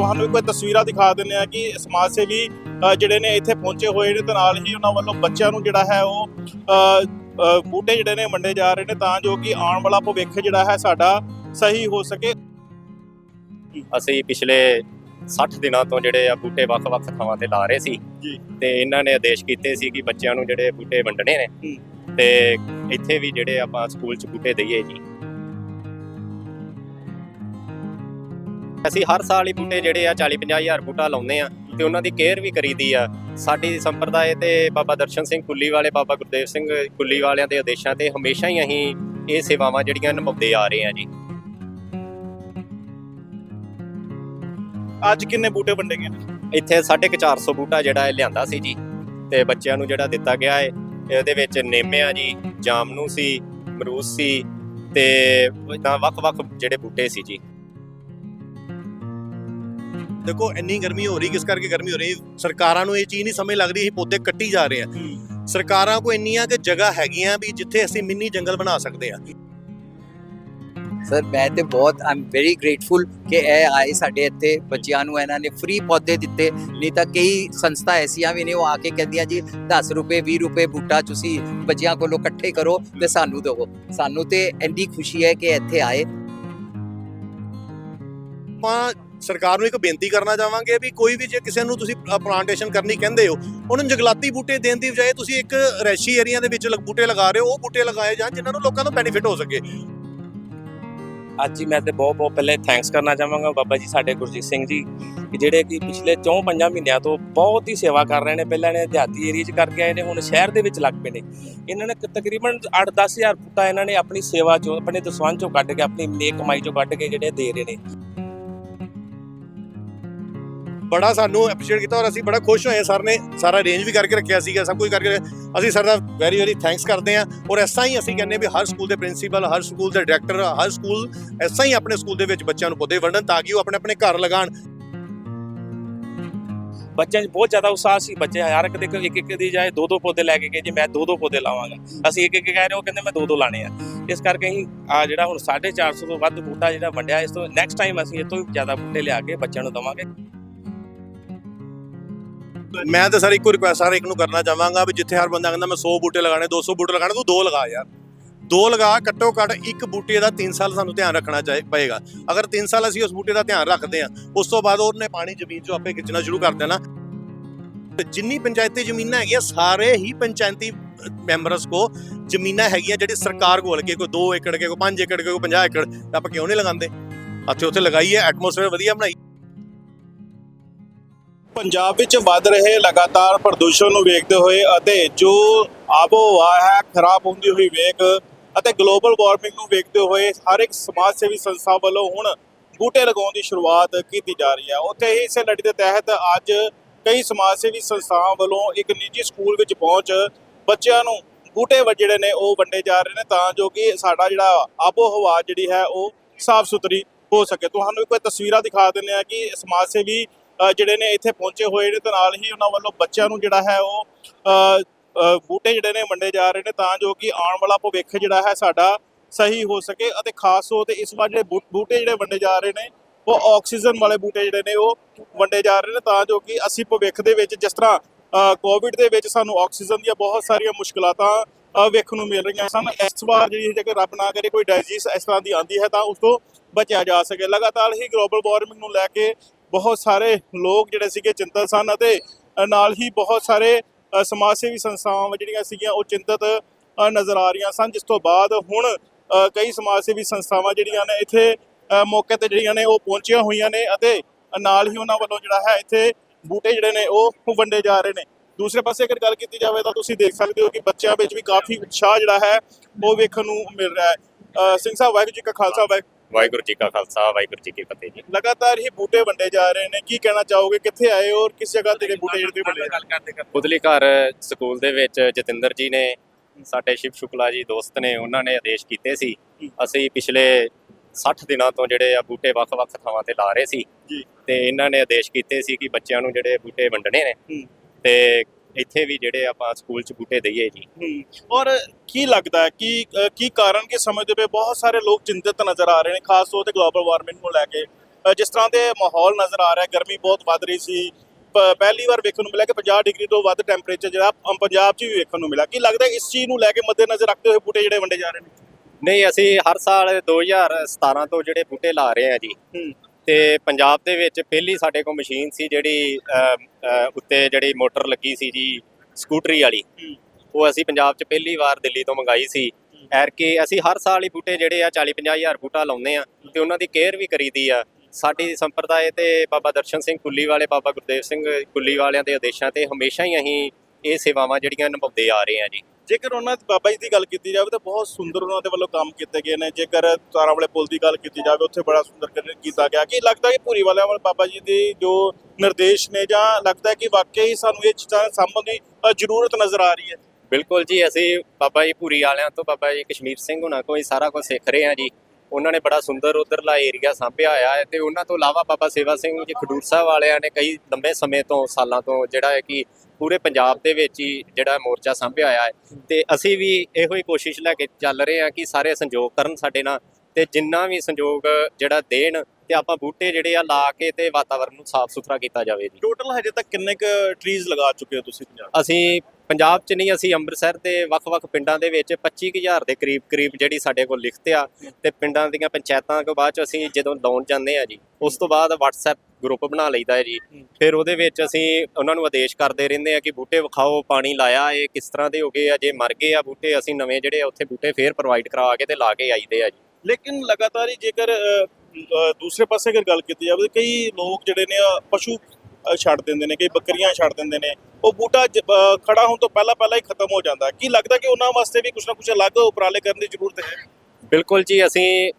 ਤੁਹਾਨੂੰ ਵੀ ਕੋਈ ਤਸਵੀਰਾਂ ਦਿਖਾ ਦਿੰਦੇ ਆ ਕਿ ਸਮਾਜ ਸੇਵੀ ਜਿਹੜੇ ਨੇ ਇੱਥੇ ਪਹੁੰਚੇ ਹੋਏ ਨੇ ਤੇ ਨਾਲ ਹੀ ਉਹਨਾਂ ਵੱਲੋਂ ਬੱਚਿਆਂ ਨੂੰ ਜਿਹੜਾ ਹੈ ਉਹ ਬੂਟੇ ਜਿਹੜੇ ਨੇ ਵੰਡੇ ਜਾ ਰਹੇ ਨੇ ਤਾਂ ਜੋ ਕਿ ਆਉਣ ਵਾਲਾ ਭਵਿੱਖ ਜਿਹੜਾ ਹੈ ਸਾਡਾ ਸਹੀ ਹੋ ਸਕੇ। ਅਸੀਂ ਪਿਛਲੇ 60 ਦਿਨਾਂ ਤੋਂ ਜਿਹੜੇ ਆ ਬੂਟੇ ਵੱਖ-ਵੱਖ ਥਾਵਾਂ ਤੇ ਲਾ ਰਹੇ ਸੀ। ਜੀ। ਤੇ ਇਹਨਾਂ ਨੇ ਆਦੇਸ਼ ਕੀਤੇ ਸੀ ਕਿ ਬੱਚਿਆਂ ਨੂੰ ਜਿਹੜੇ ਬੂਟੇ ਵੰਡਣੇ ਨੇ। ਤੇ ਇੱਥੇ ਵੀ ਜਿਹੜੇ ਆਪਾਂ ਸਕੂਲ 'ਚ ਬੂਟੇ ਦਈਏ ਜੀ। ਅਸੀਂ ਹਰ ਸਾਲ ਹੀ ਬੂਟੇ ਜਿਹੜੇ ਆ 40-50 ਹਜ਼ਾਰ ਬੂਟਾ ਲਾਉਂਦੇ ਆ ਤੇ ਉਹਨਾਂ ਦੀ ਕੇਅਰ ਵੀ ਕਰੀਦੀ ਆ। ਸਾਡੀ ਸੰਪਰਦਾਇ ਤੇ ਬਾਬਾ ਦਰਸ਼ਨ ਸਿੰਘ ਕੁੱਲੀ ਵਾਲੇ ਬਾਬਾ ਗੁਰਦੇਵ ਸਿੰਘ ਕੁੱਲੀ ਵਾਲਿਆਂ ਦੇ ਆਦੇਸ਼ਾਂ ਤੇ ਹਮੇਸ਼ਾ ਹੀ ਅਸੀਂ ਇਹ ਸੇਵਾਵਾਂ ਜਿਹੜੀਆਂ ਨਿਭਾਉਂਦੇ ਆ ਰਹੇ ਆ ਜੀ। ਅੱਜ ਕਿੰਨੇ ਬੂਟੇ ਵੰਡੇ ਗਏ ਨੇ? ਇੱਥੇ 450 ਬੂਟਾ ਜਿਹੜਾ ਇਹ ਲਿਆਂਦਾ ਸੀ ਜੀ ਤੇ ਬੱਚਿਆਂ ਨੂੰ ਜਿਹੜਾ ਦਿੱਤਾ ਗਿਆ ਹੈ ਇਹਦੇ ਵਿੱਚ ਨੇਮਿਆ ਜੀ ਜਾਮਨੂ ਸੀ ਮਰੂਦ ਸੀ ਤੇ ਇਦਾਂ ਵੱਖ-ਵੱਖ ਜਿਹੜੇ ਬੂਟੇ ਸੀ ਜੀ। ਦੇਖੋ ਇੰਨੀ ਗਰਮੀ ਹੋ ਰਹੀ ਕਿਸ ਕਰਕੇ ਗਰਮੀ ਹੋ ਰਹੀ ਸਰਕਾਰਾਂ ਨੂੰ ਇਹ ਚੀਜ਼ ਨਹੀਂ ਸਮਝ ਲੱਗ ਰਹੀ ਇਹ ਪੌਦੇ ਕੱਟੀ ਜਾ ਰਹੇ ਆ। ਸਰਕਾਰਾਂ ਕੋ ਇੰਨੀਆਂ ਕਿ ਜਗ੍ਹਾ ਹੈਗੀਆਂ ਵੀ ਜਿੱਥੇ ਅਸੀਂ ਮਿੰਨੀ ਜੰਗਲ ਬਣਾ ਸਕਦੇ ਆ। ਸਰ ਮੈਂ ਤੇ ਬਹੁਤ ਆਮ ਵੈਰੀ ਗ੍ਰੇਟਫੁਲ ਕਿ ਇਹ ਆਏ ਸਾਡੇ ਇੱਥੇ ਬੱਚਿਆਂ ਨੂੰ ਇਹਨਾਂ ਨੇ ਫ੍ਰੀ ਪੌਦੇ ਦਿੱਤੇ। ਨਹੀਂ ਤਾਂ ਕਈ ਸੰਸਥਾ ਐਸੀਆਂ ਵੀ ਨੇ ਉਹ ਆ ਕੇ ਕਹਿੰਦੀਆਂ ਜੀ 10 ਰੁਪਏ 20 ਰੁਪਏ ਬੂਟਾ ਤੁਸੀਂ ਬੱਚਿਆਂ ਕੋਲੋਂ ਇਕੱਠੇ ਕਰੋ ਤੇ ਸਾਨੂੰ ਦਿਓ। ਸਾਨੂੰ ਤੇ ਇੰਨੀ ਖੁਸ਼ੀ ਹੈ ਕਿ ਇੱਥੇ ਆਏ। ਆਪਾਂ ਸਰਕਾਰ ਨੂੰ ਇੱਕ ਬੇਨਤੀ ਕਰਨਾ ਚਾਹਾਂਗੇ ਵੀ ਕੋਈ ਵੀ ਜੇ ਕਿਸੇ ਨੂੰ ਤੁਸੀਂ ਪਲਾਂਟੇਸ਼ਨ ਕਰਨੀ ਕਹਿੰਦੇ ਹੋ, ਉਹਨਾਂ ਜੰਗਲਾਤੀ ਬੂਟੇ ਦੇਣ ਦੀ ਬਜਾਏ ਤੁਸੀਂ ਇੱਕ ਰੈਸ਼ੀ ਏਰੀਆ ਦੇ ਵਿੱਚ ਬੂਟੇ ਲਗਾ ਰਹੇ ਹੋ, ਉਹ ਬੂਟੇ ਲਗਾਏ ਜਾਣ ਜਿਨ੍ਹਾਂ ਨੂੰ ਲੋਕਾਂ ਨੂੰ ਬੈਨੀਫਿਟ ਹੋ ਸਕੇ। ਅੱਜ ਹੀ ਮੈਂ ਤੇ ਬਹੁਤ ਬਹੁਤ ਪਹਿਲੇ ਥੈਂਕਸ ਕਰਨਾ ਚਾਹਾਂਗਾ ਬਾਬਾ ਜੀ ਸਾਡੇ ਗੁਰਜੀਤ ਸਿੰਘ ਜੀ, ਕਿ ਜਿਹੜੇ ਕਿ ਪਿਛਲੇ 4-5 ਮਹੀਨਿਆਂ ਤੋਂ ਬਹੁਤ ਹੀ ਸੇਵਾ ਕਰ ਰਹੇ ਨੇ, ਪਹਿਲਾਂ ਨੇ ਦਿਹਾਤੀ ਏਰੀਆ 'ਚ ਕਰਕੇ ਆਏ ਨੇ, ਹੁਣ ਸ਼ਹਿਰ ਦੇ ਵਿੱਚ ਲੱਗ ਪਏ ਨੇ। ਇਹਨਾਂ ਨੇ ਤਕਰੀਬਨ 8-10 ਹਜ਼ਾਰ ਬੂਟਾ ਇਹਨਾਂ ਨੇ ਆਪਣੀ ਸੇਵਾ ਚੋਂ, ਆਪਣੇ ਦਸਵੰਧ ਚੋਂ ਕੱਢ ਕੇ, ਆਪਣੀ ਨੇਕ ਕਮਾਈ ਚੋਂ ਕੱਢ ਕੇ ਜਿਹੜੇ ਦੇ ਰਹੇ ਨੇ। ਬੜਾ ਸਾਨੂੰ ਐਪਰੀਸ਼ੀਏਟ ਕੀਤਾ ਔਰ ਅਸੀਂ ਬੜਾ ਖੁਸ਼ ਹੋਏ ਸਰ ਨੇ ਸਾਰਾ ਅਰੇਂਜ ਵੀ ਕਰਕੇ ਰੱਖਿਆ ਸੀਗਾ, ਸਭ ਕੁਝ ਕਰਕੇ। ਅਸੀਂ ਸਰ ਦਾ ਵੈਰੀ ਵੈਰੀ ਥੈਂਕਸ ਕਰਦੇ ਹਾਂ। ਔਰ ਐਸਾ ਹੀ ਅਸੀਂ ਕਹਿੰਦੇ ਵੀ ਹਰ ਸਕੂਲ ਦੇ ਪ੍ਰਿੰਸੀਪਲ ਹਰ ਸਕੂਲ ਦੇ ਡਾਇਰੈਕਟਰ ਹਰ ਸਕੂਲ ਐਸਾ ਹੀ ਆਪਣੇ ਸਕੂਲ ਦੇ ਵਿੱਚ ਬੱਚਿਆਂ ਨੂੰ ਪੌਦੇ ਵੰਡਣ ਤਾਂ ਕਿ ਉਹ ਆਪਣੇ ਆਪਣੇ ਘਰ ਲਗਾਉਣ। ਬੱਚਿਆਂ 'ਚ ਬਹੁਤ ਜ਼ਿਆਦਾ ਉਤਸ਼ਾਹ ਸੀ। ਬੱਚੇ ਹਰ ਇੱਕ ਦੇ ਇੱਕ ਇੱਕ ਦੀ ਜਾਏ ਦੋ ਦੋ ਪੌਦੇ ਲੈ ਕੇ ਗਏ ਜੀ, ਮੈਂ ਦੋ ਦੋ ਪੌਦੇ ਲਾਵਾਂਗਾ। ਅਸੀਂ ਇੱਕ ਇੱਕ ਕਹਿ ਰਹੇ ਉਹ ਕਹਿੰਦੇ ਮੈਂ ਦੋ ਦੋ ਲਾਣੇ ਆ। ਇਸ ਕਰਕੇ ਅਸੀਂ ਆ ਜਿਹੜਾ ਹੁਣ 450 ਤੋਂ ਵੱਧ ਬੂਟਾ ਜਿਹੜਾ ਵੰਡਿਆ, ਇਸ ਤੋਂ ਨੈਕਸਟ ਟਾਈਮ ਅਸੀਂ ਇਹ ਤੋਂ ਜ਼ਿਆਦਾ ਬੂਟੇ ਲਿਆ ਕੇ ਬੱਚਿਆਂ ਨੂੰ ਦਵਾਂਗੇ। ਮੈਂ ਤਾਂ ਸਰ ਇੱਕੋ ਰਿਕੁਐਸਟ ਹਰ ਇੱਕ ਨੂੰ ਕਰਨਾ ਚਾਹਾਂਗਾ ਵੀ ਜਿੱਥੇ ਹਰ ਬੰਦਾ ਕਹਿੰਦਾ ਮੈਂ 100 ਬੂਟੇ ਲਗਾਣੇ 200 ਬੂਟੇ ਲਗਾਣੇ ਤੂੰ ਦੋ ਲਗਾ ਯਾਰ। ਦੋ ਲਗਾ, ਘੱਟੋ ਘੱਟ ਇੱਕ ਬੂਟੇ ਦਾ 3 ਸਾਲ ਸਾਨੂੰ ਧਿਆਨ ਰੱਖਣਾ ਚਾਹੀ ਪਏਗਾ। ਅਗਰ 3 ਸਾਲ ਅਸੀਂ ਉਸ ਬੂਟੇ ਦਾ ਧਿਆਨ ਰੱਖਦੇ ਹਾਂ, ਉਸ ਤੋਂ ਬਾਅਦ ਉਹਨੇ ਪਾਣੀ ਜ਼ਮੀਨ 'ਚੋਂ ਆਪੇ ਖਿੱਚਣਾ ਸ਼ੁਰੂ ਕਰ ਦੇਣਾ। ਜਿੰਨੀ ਪੰਚਾਇਤੀ ਜ਼ਮੀਨਾਂ ਹੈਗੀਆਂ, ਸਾਰੇ ਹੀ ਪੰਚਾਇਤੀ ਮੈਂਬਰਸ ਕੋ ਜ਼ਮੀਨਾਂ ਹੈਗੀਆਂ ਜਿਹੜੀ ਸਰਕਾਰ ਕੋਲ, ਕੇ ਕੋਈ 2 ਏਕੜ, ਕੇ ਕੋਈ 5 ਏਕੜ, ਕੇ ਕੋਈ 50 ਏਕੜ ਆਪਾਂ ਕਿਉਂ ਨਹੀਂ ਲਗਾਉਂਦੇ? ਉੱਥੇ ਉੱਥੇ ਲਗਾਈਏ ਐਟਮੋਸਫੇਅਰ ਵਧੀਆ ਬਣਾਈ। ਪੰਜਾਬ ਵਿੱਚ ਵੱਧ ਰਹੇ ਲਗਾਤਾਰ ਪ੍ਰਦੂਸ਼ਣ ਨੂੰ ਵੇਖਦੇ ਹੋਏ ਅਤੇ ਜੋ ਆਬੋ ਹਵਾ ਹੈ ਖਰਾਬ ਹੁੰਦੀ ਹੋਈ ਵੇਖ ਅਤੇ ਗਲੋਬਲ ਵਾਰਮਿੰਗ ਨੂੰ ਵੇਖਦੇ ਹੋਏ ਹਰ ਇੱਕ ਸਮਾਜ ਸੇਵੀ ਸੰਸਥਾ ਵੱਲੋਂ ਹੁਣ ਬੂਟੇ ਲਗਾਉਣ ਦੀ ਸ਼ੁਰੂਆਤ ਕੀਤੀ ਜਾ ਰਹੀ ਹੈ। ਉੱਥੇ ਹੀ ਇਸੇ ਲੜੀ ਦੇ ਤਹਿਤ ਅੱਜ ਕਈ ਸਮਾਜ ਸੇਵੀ ਸੰਸਥਾਵਾਂ ਵੱਲੋਂ ਇੱਕ ਨਿੱਜੀ ਸਕੂਲ ਵਿੱਚ ਪਹੁੰਚ ਬੱਚਿਆਂ ਨੂੰ ਬੂਟੇ ਜਿਹੜੇ ਨੇ ਉਹ ਵੰਡੇ ਜਾ ਰਹੇ ਨੇ ਤਾਂ ਜੋ ਕਿ ਸਾਡਾ ਜਿਹੜਾ ਆਬੋ ਹਵਾ ਜਿਹੜੀ ਹੈ ਉਹ ਸਾਫ਼ ਸੁਥਰੀ ਹੋ ਸਕੇ। ਤੁਹਾਨੂੰ ਵੀ ਕੋਈ ਤਸਵੀਰਾਂ ਦਿਖਾ ਦਿੰਦੇ ਆ ਕਿ ਸਮਾਜ ਸੇਵੀ ਜਿਹੜੇ ਨੇ ਇੱਥੇ ਪਹੁੰਚੇ ਹੋਏ ਨੇ ਤੇ ਨਾਲ ਹੀ ਉਹਨਾਂ ਵੱਲੋਂ ਬੱਚਿਆਂ ਨੂੰ ਜਿਹੜਾ ਹੈ ਉਹ ਬੂਟੇ ਜਿਹੜੇ ਨੇ ਵੰਡੇ ਜਾ ਰਹੇ ਨੇ ਤਾਂ ਜੋ ਕਿ ਆਉਣ ਵਾਲਾ ਭਵਿੱਖ ਜਿਹੜਾ ਹੈ ਸਾਡਾ ਸਹੀ ਹੋ ਸਕੇ ਅਤੇ ਖਾਸ ਤੌਰ ਤੇ ਇਸ ਵਾਰ ਜਿਹੜੇ ਬੂ- ਬੂਟੇ ਜਿਹੜੇ ਵੰਡੇ ਜਾ ਰਹੇ ਨੇ, ਉਹ ਆਕਸੀਜਨ ਵਾਲੇ ਬੂਟੇ ਜਿਹੜੇ ਨੇ ਉਹ ਵੰਡੇ ਜਾ ਰਹੇ ਨੇ ਤਾਂ ਜੋ ਕਿ ਅਸੀਂ ਭਵਿੱਖ ਦੇ ਵਿੱਚ ਜਿਸ ਤਰ੍ਹਾਂ ਕੋਵਿਡ ਦੇ ਵਿੱਚ ਸਾਨੂੰ ਆਕਸੀਜਨ ਦੀਆਂ ਬਹੁਤ ਸਾਰੀਆਂ ਮੁਸ਼ਕਲਾਤਾਂ ਵੇਖਣ ਨੂੰ ਮਿਲ ਰਹੀਆਂ ਸਨ, ਇਸ ਵਾਰ ਜਿਹੜੀ ਜੇਕਰ ਰੱਬ ਨਾ ਕਰੇ ਕੋਈ ਡਾਇਜੀਸ ਇਸ ਤਰ੍ਹਾਂ ਦੀ ਆਂਦੀ ਹੈ ਤਾਂ ਉਸ ਤੋਂ ਬਚਿਆ ਜਾ ਸਕੇ। ਲਗਾਤਾਰ ਹੀ ਗਲੋਬਲ ਵਾਰਮਿੰਗ ਨੂੰ ਲੈ ਕੇ ਬਹੁਤ ਸਾਰੇ ਲੋਕ ਜਿਹੜੇ ਸੀਗੇ ਚਿੰਤਤ ਸਨ ਅਤੇ ਨਾਲ ਹੀ ਬਹੁਤ ਸਾਰੇ ਸਮਾਜ ਸੇਵੀ ਸੰਸਥਾਵਾਂ ਜਿਹੜੀਆਂ ਸੀਗੀਆਂ ਉਹ ਚਿੰਤਤ ਨਜ਼ਰ ਆ ਰਹੀਆਂ ਸਨ। ਜਿਸ ਤੋਂ ਬਾਅਦ ਹੁਣ ਕਈ ਸਮਾਜ ਸੇਵੀ ਸੰਸਥਾਵਾਂ ਜਿਹੜੀਆਂ ਨੇ ਇੱਥੇ ਮੌਕੇ ਤੇ ਜਿਹੜੀਆਂ ਨੇ ਉਹ ਪਹੁੰਚੀਆਂ ਹੋਈਆਂ ਨੇ ਅਤੇ ਨਾਲ ਹੀ ਉਹਨਾਂ ਵੱਲੋਂ ਜਿਹੜਾ ਹੈ ਇੱਥੇ ਬੂਟੇ ਜਿਹੜੇ ਨੇ ਉਹ ਵੰਡੇ ਜਾ ਰਹੇ ਨੇ। ਦੂਸਰੇ ਪਾਸੇ ਅਗਰ ਗੱਲ ਕੀਤੀ ਜਾਵੇ ਤਾਂ ਤੁਸੀਂ ਦੇਖ ਸਕਦੇ ਹੋ ਕਿ ਬੱਚਿਆਂ ਵਿੱਚ ਵੀ ਕਾਫੀ ਉਤਸ਼ਾਹ ਜਿਹੜਾ ਹੈ ਉਹ ਵੇਖਣ ਨੂੰ ਮਿਲ ਰਿਹਾ ਹੈ। ਸਿੰਘ ਸਾਹਿਬ, ਵਾਹਿਗੁਰੂ ਜੀ ਕਾ ਖਾਲਸਾ ਵਾਹਿਗੁਰੂ ਵਾਹਿਗੁਰੂ ਜੀ ਕਾ ਖਾਲਸਾ ਵਾਹਿਗੁਰੂ ਜੀ ਕੀ ਫਤਿਹ ਜੀ। ਲਗਾਤਾਰ ਹੀ ਬੂਟੇ ਵੰਡੇ ਜਾ ਰਹੇ ਨੇ ਕੀ ਕਹਿਣਾ ਚਾਹੋਗੇ? ਕਿੱਥੇ ਆਏ ਹੋ ਔਰ ਕਿਸ ਜਗ੍ਹਾ ਤੇ ਬੂਟੇ ਜਿਹੜੇ ਵੰਡੇ ਗੱਲ ਕਰਦੇ ਕਰਦੇ ਪੁਤਲੀ ਘਰ ਸਕੂਲ ਦੇ ਵਿੱਚ ਜਤਿੰਦਰ ਜੀ ਨੇ ਸਾਡੇ ਸ਼ਿਵ ਸ਼ੁਕਲਾ ਜੀ ਦੋਸਤ ਨੇ ਉਹਨਾਂ ਨੇ ਆਦੇਸ਼ ਕੀਤੇ ਸੀ। ਅਸੀਂ ਪਿਛਲੇ 60 ਦਿਨਾਂ ਤੋਂ ਜਿਹੜੇ ਆ ਬੂਟੇ ਵੱਖ-ਵੱਖ ਥਾਵਾਂ ਤੇ ਲਾ ਰਹੇ ਸੀ। ਜੀ। ਤੇ ਇਹਨਾਂ ਨੇ ਆਦੇਸ਼ ਕੀਤੇ ਸੀ ਕਿ ਬੱਚਿਆਂ ਨੂੰ ਜਿਹੜੇ ਬੂਟੇ ਵੰਡਣੇ ਨੇ। ਤੇ ਇੱਥੇ ਵੀ ਜਿਹੜੇ ਆਪਾਂ ਸਕੂਲ 'ਚ ਬੂਟੇ ਦਈਏ ਜੀ। ਔਰ ਕੀ ਲੱਗਦਾ ਹੈ ਕਿ ਅ, ਕੀ ਕਾਰਨ ਕੀ ਸਮਝਦੇ ਪਏ? ਬਹੁਤ ਸਾਰੇ ਲੋਕ ਚਿੰਤਤ ਨਜ਼ਰ ਆ ਰਹੇ ਨੇ ਖਾਸ ਤੌਰ ਤੇ ਗਲੋਬਲ ਵਾਰਮਿੰਗ ਨੂੰ ਲੈ ਕੇ। ਅ, ਜਿਸ ਤਰ੍ਹਾਂ ਦੇ ਮਾਹੌਲ ਨਜ਼ਰ ਆ ਰਿਹਾ ਗਰਮੀ ਬਹੁਤ ਵੱਧ ਰਹੀ ਸੀ। ਪ- ਪਹਿਲੀ ਵਾਰ ਵੇਖਣ ਨੂੰ ਮਿਲਿਆ ਕਿ 50 ਡਿਗਰੀ ਤੋਂ ਵੱਧ ਟੈਂਪਰੇਚਰ ਜਿਹੜਾ ਅ, ਪੰਜਾਬ 'ਚ ਵੀ ਵੇਖਣ ਨੂੰ ਮਿਲਿਆ। ਕੀ ਲੱਗਦਾ ਇਸ ਚੀਜ਼ ਨੂੰ ਲੈ ਕੇ ਮੱਦੇਨਜ਼ਰ ਰੱਖਦੇ ਹੋਏ ਬੂਟੇ ਜਿਹੜੇ ਵੰਡੇ ਜਾ ਰਹੇ ਨੇ? ਨਹੀਂ ਅਸੀਂ ਹਰ ਸਾਲ 2017 ਤੋਂ ਜਿਹੜੇ ਬੂਟੇ ਲਾ ਰਹੇ ਆ ਜੀ। ਹੂੰ। ਤੇ ਪੰਜਾਬ ਦੇ ਵਿੱਚ ਪਹਿਲੀ ਸਾਡੇ ਕੋਲ ਮਸ਼ੀਨ ਸੀ ਜਿਹੜੀ ਉੱਤੇ ਜਿਹੜੀ ਮੋਟਰ ਲੱਗੀ ਸੀ ਜੀ, ਸਕੂਟਰੀ ਵਾਲੀ। ਉਹ ਅਸੀਂ ਪੰਜਾਬ 'ਚ ਪਹਿਲੀ ਵਾਰ ਦਿੱਲੀ ਤੋਂ ਮੰਗਾਈ ਸੀ। ਐਰ ਕੇ ਅਸੀਂ ਹਰ ਸਾਲ ਹੀ ਬੂਟੇ ਜਿਹੜੇ ਆ 40 50 ਹਜ਼ਾਰ ਬੂਟਾ ਲਾਉਂਦੇ ਆ ਤੇ ਉਹਨਾਂ ਦੀ ਕੇਅਰ ਵੀ ਕਰੀਦੀ ਆ। ਸਾਡੀ ਸੰਪਰਦਾਇ ਤੇ ਬਾਬਾ ਦਰਸ਼ਨ ਸਿੰਘ ਕੁੱਲੀ ਵਾਲੇ ਬਾਬਾ ਗੁਰਦੇਵ ਸਿੰਘ ਕੁੱਲੀ ਵਾਲਿਆਂ ਦੇ ਆਦੇਸ਼ਾਂ ਤੇ ਹਮੇਸ਼ਾ ਹੀ ਅਸੀਂ ਇਹ ਸੇਵਾਵਾਂ ਜਿਹੜੀਆਂ ਨਿਭਾਉਂਦੇ ਆ ਰਹੇ ਆ ਜੀ। ਜੇਕਰ ਉਹਨਾਂ ਦੇ ਬਾਬਾ ਜੀ ਦੀ ਗੱਲ ਕੀਤੀ ਜਾਵੇ ਤਾਂ ਬਹੁਤ ਸੁੰਦਰ ਉਹਨਾਂ ਦੇ ਵੱਲੋਂ ਕੰਮ ਕੀਤੇ ਗਏ ਨੇ। ਜੇਕਰ ਤਾਰਾਂ ਵਾਲੇ ਪੁਲ ਦੀ ਗੱਲ ਕੀਤੀ ਜਾਵੇ, ਉੱਥੇ ਬੜਾ ਸੁੰਦਰ ਕੀਤਾ ਗਿਆ। ਕਿ ਲੱਗਦਾ ਕਿ ਪੂਰੀ ਵਾਲਿਆਂ ਵਾਲੇ ਬਾਬਾ ਜੀ ਦੇ ਜੋ ਨਿਰਦੇਸ਼ ਨੇ ਜਾਂ ਲੱਗਦਾ ਕਿ ਵਾਕਈ ਸਾਨੂੰ ਇਹ ਚੀਜ਼ਾਂ ਸਾਂਭਣ ਦੀ ਜ਼ਰੂਰਤ ਨਜ਼ਰ ਆ ਰਹੀ ਹੈ? ਬਿਲਕੁਲ ਜੀ, ਅਸੀਂ ਬਾਬਾ ਜੀ ਪੂਰੀ ਵਾਲਿਆਂ ਤੋਂ ਬਾਬਾ ਜੀ ਕਸ਼ਮੀਰ ਸਿੰਘ ਹੁਣਾਂ ਕੋਈ ਸਾਰਾ ਕੁਝ ਸਿੱਖ ਰਹੇ ਹਾਂ ਜੀ। ਉਹਨਾਂ ਨੇ ਬੜਾ ਸੁੰਦਰ ਉਧਰਲਾ ਏਰੀਆ ਸਾਂਭਿਆ ਹੋਇਆ ਹੈ ਤੇ ਉਹਨਾਂ ਤੋਂ ਇਲਾਵਾ ਬਾਬਾ ਸੇਵਾ ਸਿੰਘ ਜੀ ਖਡੂਰ ਸਾਹਿਬ ਵਾਲਿਆਂ ਨੇ ਕਈ ਲੰਬੇ ਸਮੇਂ ਤੋਂ, ਸਾਲਾਂ ਤੋਂ ਜਿਹੜਾ ਹੈ ਕਿ ਪੂਰੇ ਪੰਜਾਬ ਦੇ ਵਿੱਚ ਹੀ ਜਿਹੜਾ ਮੋਰਚਾ ਸਾਂਭਿਆ ਹੋਇਆ ਹੈ। ਤੇ ਅਸੀਂ ਵੀ ਇਹੋ ਹੀ ਕੋਸ਼ਿਸ਼ ਲੈ ਕੇ ਚੱਲ ਰਹੇ ਹਾਂ ਕਿ ਸਾਰੇ ਸੰਯੋਗ ਕਰਨ ਸਾਡੇ ਨਾਲ ਤੇ ਜਿੰਨਾ ਵੀ ਸੰਯੋਗ ਜਿਹੜਾ ਦੇਣ ਤੇ ਆਪਾਂ ਬੂਟੇ ਜਿਹੜੇ ਆ ਲਾ ਕੇ ਤੇ ਵਾਤਾਵਰਨ ਨੂੰ ਸਾਫ਼ ਸੁਥਰਾ ਕੀਤਾ ਜਾਵੇ ਜੀ। ਟੋਟਲ ਹਜੇ ਤੱਕ ਕਿੰਨੇ ਕ ਟਰੀਜ਼ ਲਗਾ ਚੁੱਕੇ ਹੋ ਤੁਸੀਂ ਪੰਜਾਬ? ਅਸੀਂ ਪੰਜਾਬ 'ਚ ਨਹੀਂ ਅਸੀਂ ਅੰਮ੍ਰਿਤਸਰ ਦੇ ਵੱਖ-ਵੱਖ ਪਿੰਡਾਂ ਦੇ ਵਿੱਚ 25000 ਦੇ ਕਰੀਬ ਕਰੀਬ ਜਿਹੜੀ ਸਾਡੇ ਕੋਲ ਲਿਖਤ ਆ ਤੇ ਪਿੰਡਾਂ ਦੀਆਂ ਪੰਚਾਇਤਾਂ ਤੋਂ ਬਾਅਦ 'ਚ ਅਸੀਂ ਜਦੋਂ ਲਾਉਣ ਜਾਂਦੇ ਆ ਜੀ ਉਸ ਤੋਂ ਬਾਅਦ WhatsApp ਗਰੁੱਪ ਬਣਾ ਲਈਦਾ ਹੈ ਜੀ। ਫਿਰ ਉਹਦੇ ਵਿੱਚ ਅਸੀਂ ਉਹਨਾਂ ਨੂੰ ਆਦੇਸ਼ ਕਰਦੇ ਰਹਿੰਦੇ ਆ ਕਿ ਬੂਟੇ ਵਿਖਾਓ ਪਾਣੀ ਲਾਇਆ ਇਹ ਕਿਸ ਤਰ੍ਹਾਂ ਦੇ ਹੋ ਗਏ ਆ ਜੇ ਮਰ ਗਏ ਆ ਬੂਟੇ ਅਸੀਂ ਨਵੇਂ ਜਿਹੜੇ ਆ ਉੱਥੇ ਬੂਟੇ ਫੇਰ ਪ੍ਰੋਵਾਈਡ ਕਰਾ ਕੇ ਤੇ ਲਾ ਕੇ ਆਈਦੇ ਆ ਜੀ। ਲੇਕਿਨ ਲਗਾਤਾਰ ਹੀ ਜੇਕਰ ਦੂਸਰੇ ਪਾਸੇ ਅਗਰ ਗੱਲ ਕੀਤੀ ਜਾਵੇ ਤਾਂ ਕਈ ਲੋਕ ਜਿਹੜੇ ਨੇ ਪਸ਼ੂ ਛੱਡ ਦਿੰਦੇ ਨੇ, ਕਈ ਬੱਕਰੀਆਂ ਛੱਡ ਦਿੰਦੇ ਨੇ। ਉਹ ਬੂਟਾ ਖੜਾ ਹੋਣ ਤੋਂ ਪਹਿਲਾਂ ਪਹਿਲਾਂ ਹੀ ਖਤਮ ਹੋ ਜਾਂਦਾ। ਕੀ ਲੱਗਦਾ ਕਿ ਉਹਨਾਂ ਵਾਸਤੇ ਵੀ ਕੁਝ ਨਾ ਕੁਝ ਅਲੱਗ ਉਪਰਾਲੇ ਕਰਨ ਦੀ ਜ਼ਰੂਰਤ ਹੈ? ਬਿਲਕੁਲ ਜੀ, ਅਸੀਂ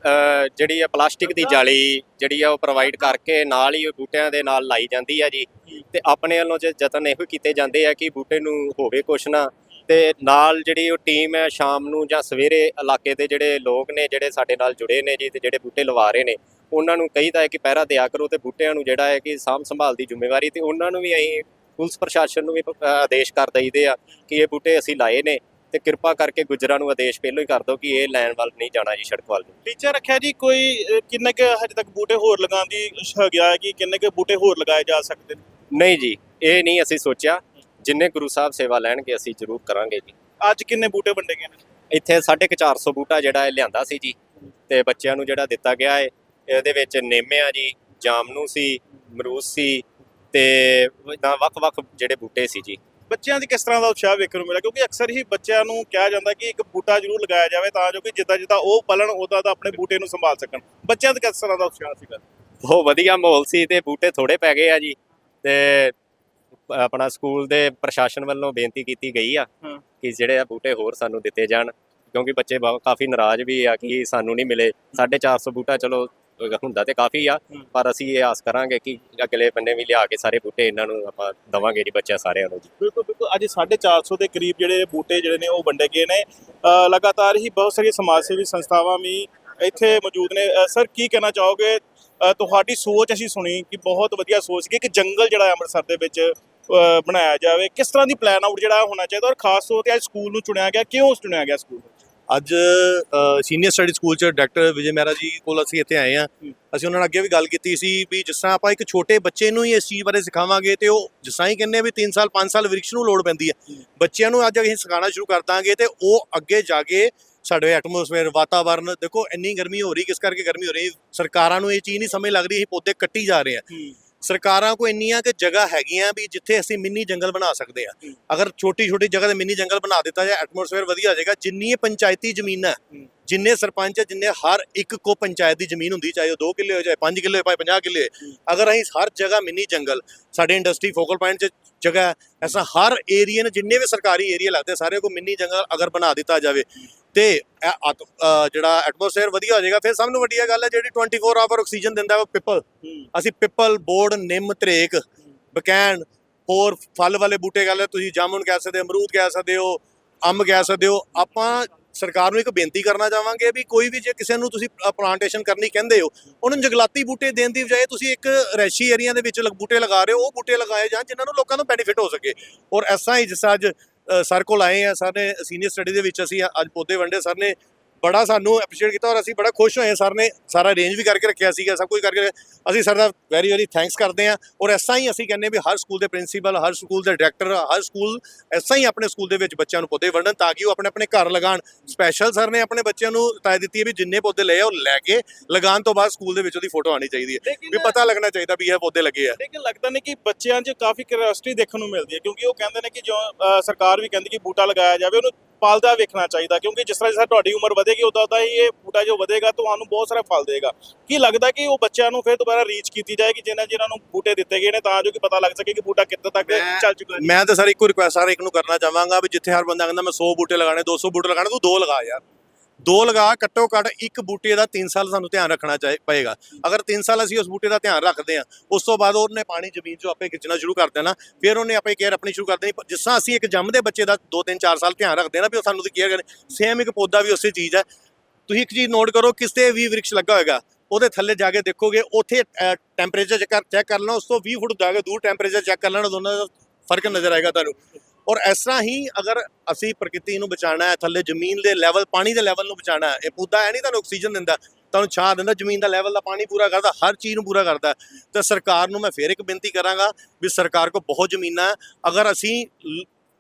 ਜਿਹੜੀ ਆ ਪਲਾਸਟਿਕ ਦੀ ਜਾਲੀ ਜਿਹੜੀ ਆ ਉਹ ਪ੍ਰੋਵਾਈਡ ਕਰਕੇ ਨਾਲ ਹੀ ਬੂਟਿਆਂ ਦੇ ਨਾਲ ਲਾਈ ਜਾਂਦੀ ਆ ਜੀ। ਤੇ ਆਪਣੇ ਵੱਲੋਂ ਜੇ ਯਤਨ ਇਹੋ ਕੀਤੇ ਜਾਂਦੇ ਆ ਕਿ ਬੂਟੇ ਨੂੰ ਹੋਵੇ ਕੁਛ ਨਾ, ਤੇ ਨਾਲ ਜਿਹੜੀ ਉਹ ਟੀਮ ਹੈ ਸ਼ਾਮ ਨੂੰ ਜਾਂ ਸਵੇਰੇ ਇਲਾਕੇ ਦੇ ਜਿਹੜੇ ਲੋਕ ਨੇ, ਜਿਹੜੇ ਸਾਡੇ ਨਾਲ ਜੁੜੇ ਨੇ ਜੀ, ਤੇ ਜਿਹੜੇ ਬੂਟੇ ਲਵਾ ਰਹੇ ਨੇ ਉਹਨਾਂ ਨੂੰ ਕਹੀਦਾ ਹੈ ਕਿ ਪਹਿਰਾ ਦਿਆ ਕਰੋ ਤੇ ਬੂਟਿਆਂ ਨੂੰ ਜਿਹੜਾ ਹੈ ਕਿ ਸਾਂਭ ਸੰਭਾਲ ਦੀ ਜ਼ਿੰਮੇਵਾਰੀ ਤੇ ਉਹਨਾਂ ਨੂੰ ਵੀ ਅਸੀਂ ਪੁਲਿਸ ਪ੍ਰਸ਼ਾਸਨ ਨੂੰ ਵੀ ਆਦੇਸ਼ ਕਰ ਦਈਦੇ ਆ ਕਿ ਇਹ ਬੂਟੇ ਅਸੀਂ ਲਾਏ ਨੇ ਤੇ ਕਿਰਪਾ ਕਰਕੇ ਗੁਜਰਾਂ ਨੂੰ ਆਦੇਸ਼ ਪਹਿਲਾਂ ਹੀ ਕਰ ਦਿਓ ਕਿ ਇਹ ਲੈਣ ਵੱਲ ਨਹੀਂ ਜਾਣਾ ਜੀ ਸੜਕ ਵੱਲ। ਟੀਚਰ ਰੱਖਿਆ ਜੀ ਕੋਈ ਕਿੰਨੇ ਕੁ ਹਜੇ ਤੱਕ ਬੂਟੇ ਹੋਰ ਲਗਾਉਣ ਦੀ ਗਿਆ ਹੈ ਕਿ ਕਿੰਨੇ ਕੁ ਬੂਟੇ ਹੋਰ ਲਗਾਏ ਜਾ ਸਕਦੇ ਨੇ? ਨਹੀਂ ਜੀ ਇਹ ਨਹੀਂ ਅਸੀਂ ਸੋਚਿਆ। ਜਿੰਨੇ ਗੁਰੂ ਸਾਹਿਬ ਸੇਵਾ ਲੈਣਗੇ ਅਸੀਂ ਜ਼ਰੂਰ ਕਰਾਂਗੇ ਜੀ। ਅੱਜ ਕਿੰਨੇ ਬੂਟੇ ਵੰਡੇ ਗਏ ਨੇ? ਇੱਥੇ 450 ਬੂਟਾ ਜਿਹੜਾ ਇਹ ਲਿਆਂਦਾ ਸੀ ਜੀ ਤੇ ਬੱਚਿਆਂ ਨੂੰ ਜਿਹੜਾ ਦਿੱਤਾ ਗਿਆ ਹੈ। ਇਹਦੇ ਵਿੱਚ ਨਿੰਮ ਆ ਜੀ ਜਾਮਨੂ ਸੀ ਅਮਰੂਦ ਸੀ ਤੇ ਨਾ ਵੱਖ-ਵੱਖ ਜਿਹੜੇ ਬੂਟੇ ਸੀ ਜੀ। ਬੱਚਿਆਂ ਦੀ ਕਿਸ ਤਰ੍ਹਾਂ ਦਾ ਉਤਸ਼ਾਹ ਵੇਖਣ ਨੂੰ ਮਿਲਿਆ? ਕਿਉਂਕਿ ਅਕਸਰ ਹੀ ਬੱਚਿਆਂ ਨੂੰ ਕਿਹਾ ਜਾਂਦਾ ਕਿ ਇੱਕ ਬੂਟਾ ਜ਼ਰੂਰ ਲਗਾਇਆ ਜਾਵੇ ਤਾਂ ਜੋ ਕਿ ਜਿੱਦਾਂ ਜਿੱਦਾਂ ਉਹ ਪਲਣ ਉਹਦਾ ਤਾਂ ਆਪਣੇ ਬੂਟੇ ਨੂੰ ਸੰਭਾਲ ਸਕਣ। ਬੱਚਿਆਂ ਦਾ ਕਿਸ ਤਰ੍ਹਾਂ ਦਾ ਉਤਸ਼ਾਹ ਸੀਗਾ? ਬਹੁਤ ਵਧੀਆ ਮਾਹੌਲ ਸੀ ਤੇ ਬੂਟੇ ਥੋੜੇ ਪੈ ਗਏ ਆ ਜੀ ਤੇ ਆਪਣਾ ਸਕੂਲ ਦੇ ਪ੍ਰਸ਼ਾਸਨ ਵੱਲੋਂ ਬੇਨਤੀ ਕੀਤੀ ਗਈ ਆ। ਕਿ ਜਿਹੜੇ ਆ ਬੂਟੇ ਹੋਰ ਸਾਨੂੰ ਦਿੱਤੇ ਜਾਣ ਕਿਉਂਕਿ ਬੱਚੇ ਕਾਫੀ ਨਾਰਾਜ਼ ਵੀ ਆ ਕਿ ਸਾਨੂੰ ਨਹੀਂ ਮਿਲੇ। 450 ਬੂਟਾ ਚਲੋ ਹੁੰਦਾ ਤੇ ਕਾਫੀ ਆ। ਪਰ ਅਸੀਂ ਇਹ ਆਸ ਕਰਾਂਗੇ ਕਿ ਅਗਲੇ ਬੰਨੇ ਵੀ ਲਿਆ ਕੇ ਸਾਰੇ ਬੂਟੇ ਇਹਨਾਂ ਨੂੰ ਆਪਾਂ ਦਵਾਂਗੇ ਜੀ ਬੱਚਿਆਂ ਸਾਰਿਆਂ ਨੂੰ ਜੀ। ਬਿਲਕੁਲ ਬਿਲਕੁਲ। ਅੱਜ 450 ਦੇ ਕਰੀਬ ਜਿਹੜੇ ਬੂਟੇ ਜਿਹੜੇ ਨੇ ਉਹ ਵੰਡੇ ਗਏ ਨੇ। ਲਗਾਤਾਰ ਹੀ ਬਹੁਤ ਸਾਰੀਆਂ ਸਮਾਜ ਸੇਵੀ ਸੰਸਥਾਵਾਂ ਵੀ ਇੱਥੇ ਮੌਜੂਦ ਨੇ। ਸਰ ਕੀ ਕਹਿਣਾ ਚਾਹੋਗੇ? ਤੁਹਾਡੀ ਸੋਚ ਅਸੀਂ ਸੁਣੀ ਕਿ ਬਹੁਤ ਵਧੀਆ ਸੋਚ ਕਿ ਇੱਕ ਜੰਗਲ ਜਿਹੜਾ ਅੰਮ੍ਰਿਤਸਰ ਦੇ ਵਿੱਚ ਬਣਾਇਆ ਜਾਵੇ। ਕਿਸ ਤਰ੍ਹਾਂ ਦੀ ਪਲਾਨ ਆਊਟ ਜਿਹੜਾ ਹੋਣਾ ਚਾਹੀਦਾ ਔਰ ਖਾਸ ਤੌਰ ਤੇ ਅੱਜ ਸਕੂਲ ਨੂੰ ਚੁਣਿਆ ਗਿਆ ਕਿਉਂ ਚੁਣਿਆ ਗਿਆ ਸਕੂਲ ਅੱਜ ਸੀਨੀਅਰ ਸਟੱਡੀ ਸਕੂਲ ਚ ਡਾਕਟਰ ਵਿਜੇ ਮਹਿਰਾ ਜੀ ਕੋਲ ਅਸੀਂ ਇੱਥੇ ਆਏ ਆ। ਅਸੀਂ ਉਹਨਾਂ ਨਾਲ ਅੱਗੇ ਵੀ ਗੱਲ ਕੀਤੀ ਸੀ ਵੀ ਜਿਸ ਤਰ੍ਹਾਂ ਆਪਾਂ ਇੱਕ ਛੋਟੇ ਬੱਚੇ ਨੂੰ ਹੀ ਇਸ ਚੀਜ਼ ਬਾਰੇ ਸਿਖਾਵਾਂਗੇ ਤੇ ਉਹ ਜਿਸ ਤਰ੍ਹਾਂ ਹੀ ਕਹਿੰਦੇ ਵੀ 3 ਸਾਲ 5 ਸਾਲ ਵਿਰਕਸ਼ ਨੂੰ ਲੋੜ ਪੈਂਦੀ ਹੈ। ਹੂੰ। ਬੱਚਿਆਂ ਨੂੰ ਅੱਜ ਅਸੀਂ ਸਿਖਾਉਣਾ ਸ਼ੁਰੂ ਕਰ ਦਾਂਗੇ ਤੇ ਉਹ ਅੱਗੇ ਜਾ ਕੇ ਸਾਡੇ ਐਟਮੋਸਫੇਅਰ ਵਾਤਾਵਰਨ ਦੇਖੋ ਇੰਨੀ ਗਰਮੀ ਹੋ ਰਹੀ ਕਿਸ ਕਰਕੇ ਗਰਮੀ ਹੋ ਰਹੀ ਸਰਕਾਰਾਂ ਨੂੰ ਇਹ ਚੀਜ਼ ਨਹੀਂ ਸਮਝ ਲੱਗ ਰਹੀ ਅਸੀਂ ਪੌਦੇ ਕੱਟੀ ਜਾ ਰਹੇ ਆ ਸਰਕਾਰਾਂ ਕੋ ਇੰਨੀਆਂ ਕਿ ਜਗ੍ਹਾ ਹੈਗੀਆਂ ਵੀ ਜਿੱਥੇ ਅਸੀਂ ਮਿੰਨੀ ਜੰਗਲ ਬਣਾ ਸਕਦੇ ਆ। ਅਗਰ ਛੋਟੀ ਛੋਟੀ ਜਗ੍ਹਾ ਤੇ ਮਿੰਨੀ ਜੰਗਲ ਬਣਾ ਦਿੱਤਾ ਜਾਏ ਐਟਮੋਸਫੇਅਰ ਵਧੀਆ ਹੋ ਜਾਏਗਾ ਜਿੰਨੀ ਪੰਚਾਇਤੀ ਜ਼ਮੀਨ ਹੈ। ਜਿੰਨੇ ਸਰਪੰਚ ਹੈ, ਜਿੰਨੇ ਹਰ ਇੱਕ ਕੋ ਪੰਚਾਇਤ ਦੀ ਜ਼ਮੀਨ ਹੁੰਦੀ ਚਾਹੇ ਉਹ 2 ਕਿੱਲੇ ਹੋ ਚਾਹੇ 5 ਕਿੱਲੇ ਭਾਵੇਂ 50 ਕਿੱਲੇ। ਅਗਰ ਅਸੀਂ ਹਰ ਜਗ੍ਹਾ ਮਿੰਨੀ ਜੰਗਲ ਸਾਡੇ ਇੰਡਸਟਰੀ ਫੋਕਲ ਪੁਆਇੰਟ 'ਚ ਜਗ੍ਹਾ ਐਸਾ ਹਰ ਏਰੀਆ ਨੇ ਜਿੰਨੇ ਵੀ ਸਰਕਾਰੀ ਏਰੀਆ ਲੱਗਦੇ ਸਾਰੇ ਕੋ ਮਿੰਨੀ ਜੰਗਲ ਅਗਰ ਬਣਾ ਦਿੱਤਾ ਜਾਵੇ ਤੇ ਜਿਹੜਾ ਐਟਮੋਸਫੇਅਰ ਵਧੀਆ ਹੋ ਜਾਏਗਾ ਫਿਰ ਸਭ ਨੂੰ ਵੱਡੀ ਗੱਲ ਹੈ ਜਿਹੜੀ 24 ਆਵਰ ਆਕਸੀਜਨ ਦਿੰਦਾ ਉਹ ਪਿੱਪਲ ਅਸੀਂ ਪਿੱਪਲ ਬੋਰਡ ਨਿੰਮ ਤਰੇਕ ਬਕੈਨ ਹੋਰ ਫਲ ਵਾਲੇ ਬੂਟੇ ਗੱਲ ਤੁਸੀਂ ਜਾਮੁਨ ਕਹਿ ਸਕਦੇ ਹੋ ਅਮਰੂਦ ਕਹਿ ਸਕਦੇ ਹੋ ਅੰਬ ਕਹਿ ਸਕਦੇ ਹੋ ਆਪਾਂ ਸਰਕਾਰ ਨੂੰ ਇੱਕ ਬੇਨਤੀ ਕਰਨਾ ਚਾਹਾਂਗੇ ਵੀ ਕੋਈ ਵੀ ਜੇ ਕਿਸੇ ਨੂੰ ਤੁਸੀਂ ਪਲਾਂਟੇਸ਼ਨ ਕਰਨੀ ਕਹਿੰਦੇ ਹੋ ਉਹਨਾਂ ਨੂੰ ਜੰਗਲਾਤੀ ਬੂਟੇ ਦੇਣ ਦੀ ਬਜਾਏ ਤੁਸੀਂ ਇੱਕ ਰੈਸ਼ੀ ਏਰੀਆ ਦੇ ਵਿੱਚ ਬੂਟੇ ਲਗਾ ਰਹੇ ਹੋ ਉਹ ਬੂਟੇ ਲਗਾਏ ਜਾਣ ਜਿਨ੍ਹਾਂ ਨੂੰ ਲੋਕਾਂ ਨੂੰ ਬੈਨੀਫਿਟ ਹੋ ਸਕੇ। ਔਰ ਐਸਾ ਹੀ ਜਿਸ ਅੱਜ ਸਰ ਕੋਲ ਆਏ ਆ, ਸਰ ਨੇ ਸੀਨੀਅਰ ਸਟੱਡੀ ਦੇ ਵਿੱਚ ਅਸੀਂ ਅੱਜ ਪੌਦੇ ਵੰਡੇ, ਸਰ ਨੇ ਬੜਾ ਸਾਨੂੰ ਐਪਰੀਸ਼ੀਏਟ ਕੀਤਾ ਔਰ ਅਸੀਂ ਬੜਾ ਖੁਸ਼ ਹੋਏ ਸਰ ਨੇ ਸਾਰਾ ਅਰੇਂਜ ਵੀ ਕਰਕੇ ਰੱਖਿਆ ਸੀਗਾ ਸਭ ਕੁਝ ਕਰਕੇ। ਅਸੀਂ ਸਰ ਦਾ ਵੈਰੀ ਵੈਰੀ ਥੈਂਕਸ ਕਰਦੇ ਹਾਂ। ਔਰ ਐਸਾ ਹੀ ਅਸੀਂ ਕਹਿੰਦੇ ਵੀ ਹਰ ਸਕੂਲ ਦੇ ਪ੍ਰਿੰਸੀਪਲ ਹਰ ਸਕੂਲ ਦੇ ਡਾਇਰੈਕਟਰ ਹਰ ਸਕੂਲ ਐਸਾ ਹੀ ਆਪਣੇ ਸਕੂਲ ਦੇ ਵਿੱਚ ਬੱਚਿਆਂ ਨੂੰ ਪੌਦੇ ਵੰਡਣ ਤਾਂ ਕਿ ਉਹ ਆਪਣੇ ਆਪਣੇ ਘਰ ਲਗਾਉਣ। ਸਪੈਸ਼ਲ ਸਰ ਨੇ ਆਪਣੇ ਬੱਚਿਆਂ ਨੂੰ ਹਦਾਇਤ ਦਿੱਤੀ ਹੈ ਵੀ ਜਿੰਨੇ ਪੌਦੇ ਲਏ ਉਹ ਲੈ ਕੇ ਲਗਾਉਣ ਤੋਂ ਬਾਅਦ ਸਕੂਲ ਦੇ ਵਿੱਚ ਉਹਦੀ ਫੋਟੋ ਆਣੀ ਚਾਹੀਦੀ ਹੈ। ਵੀ ਪਤਾ ਲੱਗਣਾ ਚਾਹੀਦਾ ਵੀ ਇਹ ਪੌਦੇ ਲੱਗੇ ਆ। ਲੇਕਿਨ ਲੱਗਦਾ ਨਹੀਂ ਕਿ ਬੱਚਿਆਂ 'ਚ ਕਾਫੀ ਕਿਉਰਿਓਸਿਟੀ ਦੇਖਣ ਨੂੰ ਮਿਲਦੀ ਹੈ ਕਿਉਂਕਿ ਉਹ ਕਹਿੰਦੇ ਨੇ ਕਿ ਜੋ ਸਰਕਾਰ ਵੀ ਕਹਿੰਦੀ ਕਿ ਬੂਟਾ ਲਗਾਇਆ ਜਾਵੇ ਉਹਨੂੰ ਪਾਲਦਾ ਵੇਖਣਾ ਚਾਹੀਦਾ ਕਿਉਂਕਿ ਜਿਸ ਤਰ੍ਹਾਂ ਜਿਸ ਤਰ੍ਹਾਂ ਤੁਹਾਡੀ ਉਮਰ ਵਧੇਗੀ ਉਦਾਂ ਉਦਾਂ ਹੀ ਇਹ ਬੂਟਾ ਜੋ ਵਧੇਗਾ ਤੁਹਾਨੂੰ ਬਹੁਤ ਸਾਰਾ ਫਲ ਦੇਗਾ। ਕੀ ਲੱਗਦਾ ਕਿ ਉਹ ਬੱਚਿਆਂ ਨੂੰ ਫਿਰ ਦੁਬਾਰਾ ਰੀਚ ਕੀਤੀ ਜਾਏਗੀ ਜਿਨ੍ਹਾਂ ਜਿਨ੍ਹਾਂ ਨੂੰ ਬੂਟੇ ਦਿੱਤੇ ਗਏ ਨੇ ਤਾਂ ਜੋ ਕਿ ਪਤਾ ਲੱਗ ਸਕੇ ਕਿ ਬੂਟਾ ਕਿੱਥੇ ਤੱਕ ਚੱਲ ਚੁੱਕਾ ਹੈ। ਮੈਂ ਤਾਂ ਸਰ ਇੱਕੋ ਰਿਕੁਐਸਟ ਹਰ ਇੱਕ ਨੂੰ ਕਰਨਾ ਚਾਹਾਂਗਾ ਵੀ ਜਿੱਥੇ ਹਰ ਬੰਦਾ ਕਹਿੰਦਾ ਮੈਂ 100 ਬੂਟੇ ਲਗਾਣੇ 200 ਬੂਟੇ ਲਗਾਣੇ ਤੂੰ ਦੋ ਲਗਾ ਯਾਰ। ਦੋ ਲਗਾ, ਘੱਟੋ ਘੱਟ ਇੱਕ ਬੂਟੇ ਦਾ 3 ਸਾਲ ਸਾਨੂੰ ਧਿਆਨ ਰੱਖਣਾ ਚਾਹੀ, ਪਏਗਾ। ਅਗਰ 3 ਸਾਲ ਅਸੀਂ ਉਸ ਬੂਟੇ ਦਾ ਧਿਆਨ ਰੱਖਦੇ ਹਾਂ, ਉਸ ਤੋਂ ਬਾਅਦ ਉਹਨੇ ਪਾਣੀ, ਜ਼ਮੀਨ 'ਚੋਂ ਆਪੇ ਖਿੱਚਣਾ ਸ਼ੁਰੂ ਕਰ ਦੇਣਾ, ਫਿਰ ਉਹਨੇ ਆਪੇ ਕੇਅਰ ਆਪਣੀ ਸ਼ੁਰੂ ਕਰ ਦੇਣੀ। ਜਿਸ ਤਰ੍ਹਾਂ ਅਸੀਂ ਇੱਕ ਜੰਮਦੇ ਬੱਚੇ ਦਾ 2 3 4 ਸਾਲ ਧਿਆਨ ਰੱਖਦੇ ਹਾਂ ਨਾ ਵੀ ਉਹ ਸਾਨੂੰ ਉਹਦੀ ਕੇਅਰ ਕਰੇ ਸੇਮ ਇੱਕ ਪੌਦਾ ਵੀ ਉਸੇ ਚੀਜ਼ ਹੈ। ਤੁਸੀਂ ਇੱਕ ਚੀਜ਼ ਨੋਟ ਕਰੋ ਕਿਸੇ ਵੀ ਵ੍ਰਿਕਸ਼ ਲੱਗਾ ਹੋਏਗਾ, ਉਹਦੇ ਥੱਲੇ ਜਾ ਕੇ ਦੇਖੋਗੇ, ਉੱਥੇ ਟੈਂਪਰੇਚਰ ਚੈੱਕ ਚੈੱਕ ਕਰ ਲੈਣਾ, ਉਸ ਤੋਂ 20 ਫੁੱਟ ਜਾ ਕੇ ਦੂਰ ਟੈਂਪਰੇਚਰ ਚੈੱਕ ਕਰ ਲੈਣਾ, ਦੋਨਾਂ ਦਾ ਫ਼ਰਕ ਨਜ਼ਰ ਆਏਗਾ ਤੁਹਾਨੂੰ। ਔਰ ਇਸ ਤਰ੍ਹਾਂ ਹੀ ਅਗਰ ਅਸੀਂ ਪ੍ਰਕਿਰਤੀ ਨੂੰ ਬਚਾਉਣਾ ਹੈ, ਥੱਲੇ ਜ਼ਮੀਨ ਦੇ ਲੈਵਲ ਪਾਣੀ ਦੇ ਲੈਵਲ ਨੂੰ ਬਚਾਉਣਾ ਹੈ, ਇਹ ਪੌਦਾ ਹੈ ਨਹੀਂ ਤੁਹਾਨੂੰ ਆਕਸੀਜਨ ਦਿੰਦਾ, ਤੁਹਾਨੂੰ ਛਾਂ ਦਿੰਦਾ, ਜ਼ਮੀਨ ਦਾ ਲੈਵਲ ਦਾ ਪਾਣੀ ਪੂਰਾ ਕਰਦਾ, ਹਰ ਚੀਜ਼ ਨੂੰ ਪੂਰਾ ਕਰਦਾ। ਤੇ ਸਰਕਾਰ ਨੂੰ ਮੈਂ ਫੇਰ ਇੱਕ ਬੇਨਤੀ ਕਰਾਂਗਾ ਵੀ ਸਰਕਾਰ ਕੋ ਬਹੁਤ ਜ਼ਮੀਨਾਂ ਹੈ। ਅਗਰ ਅਸੀਂ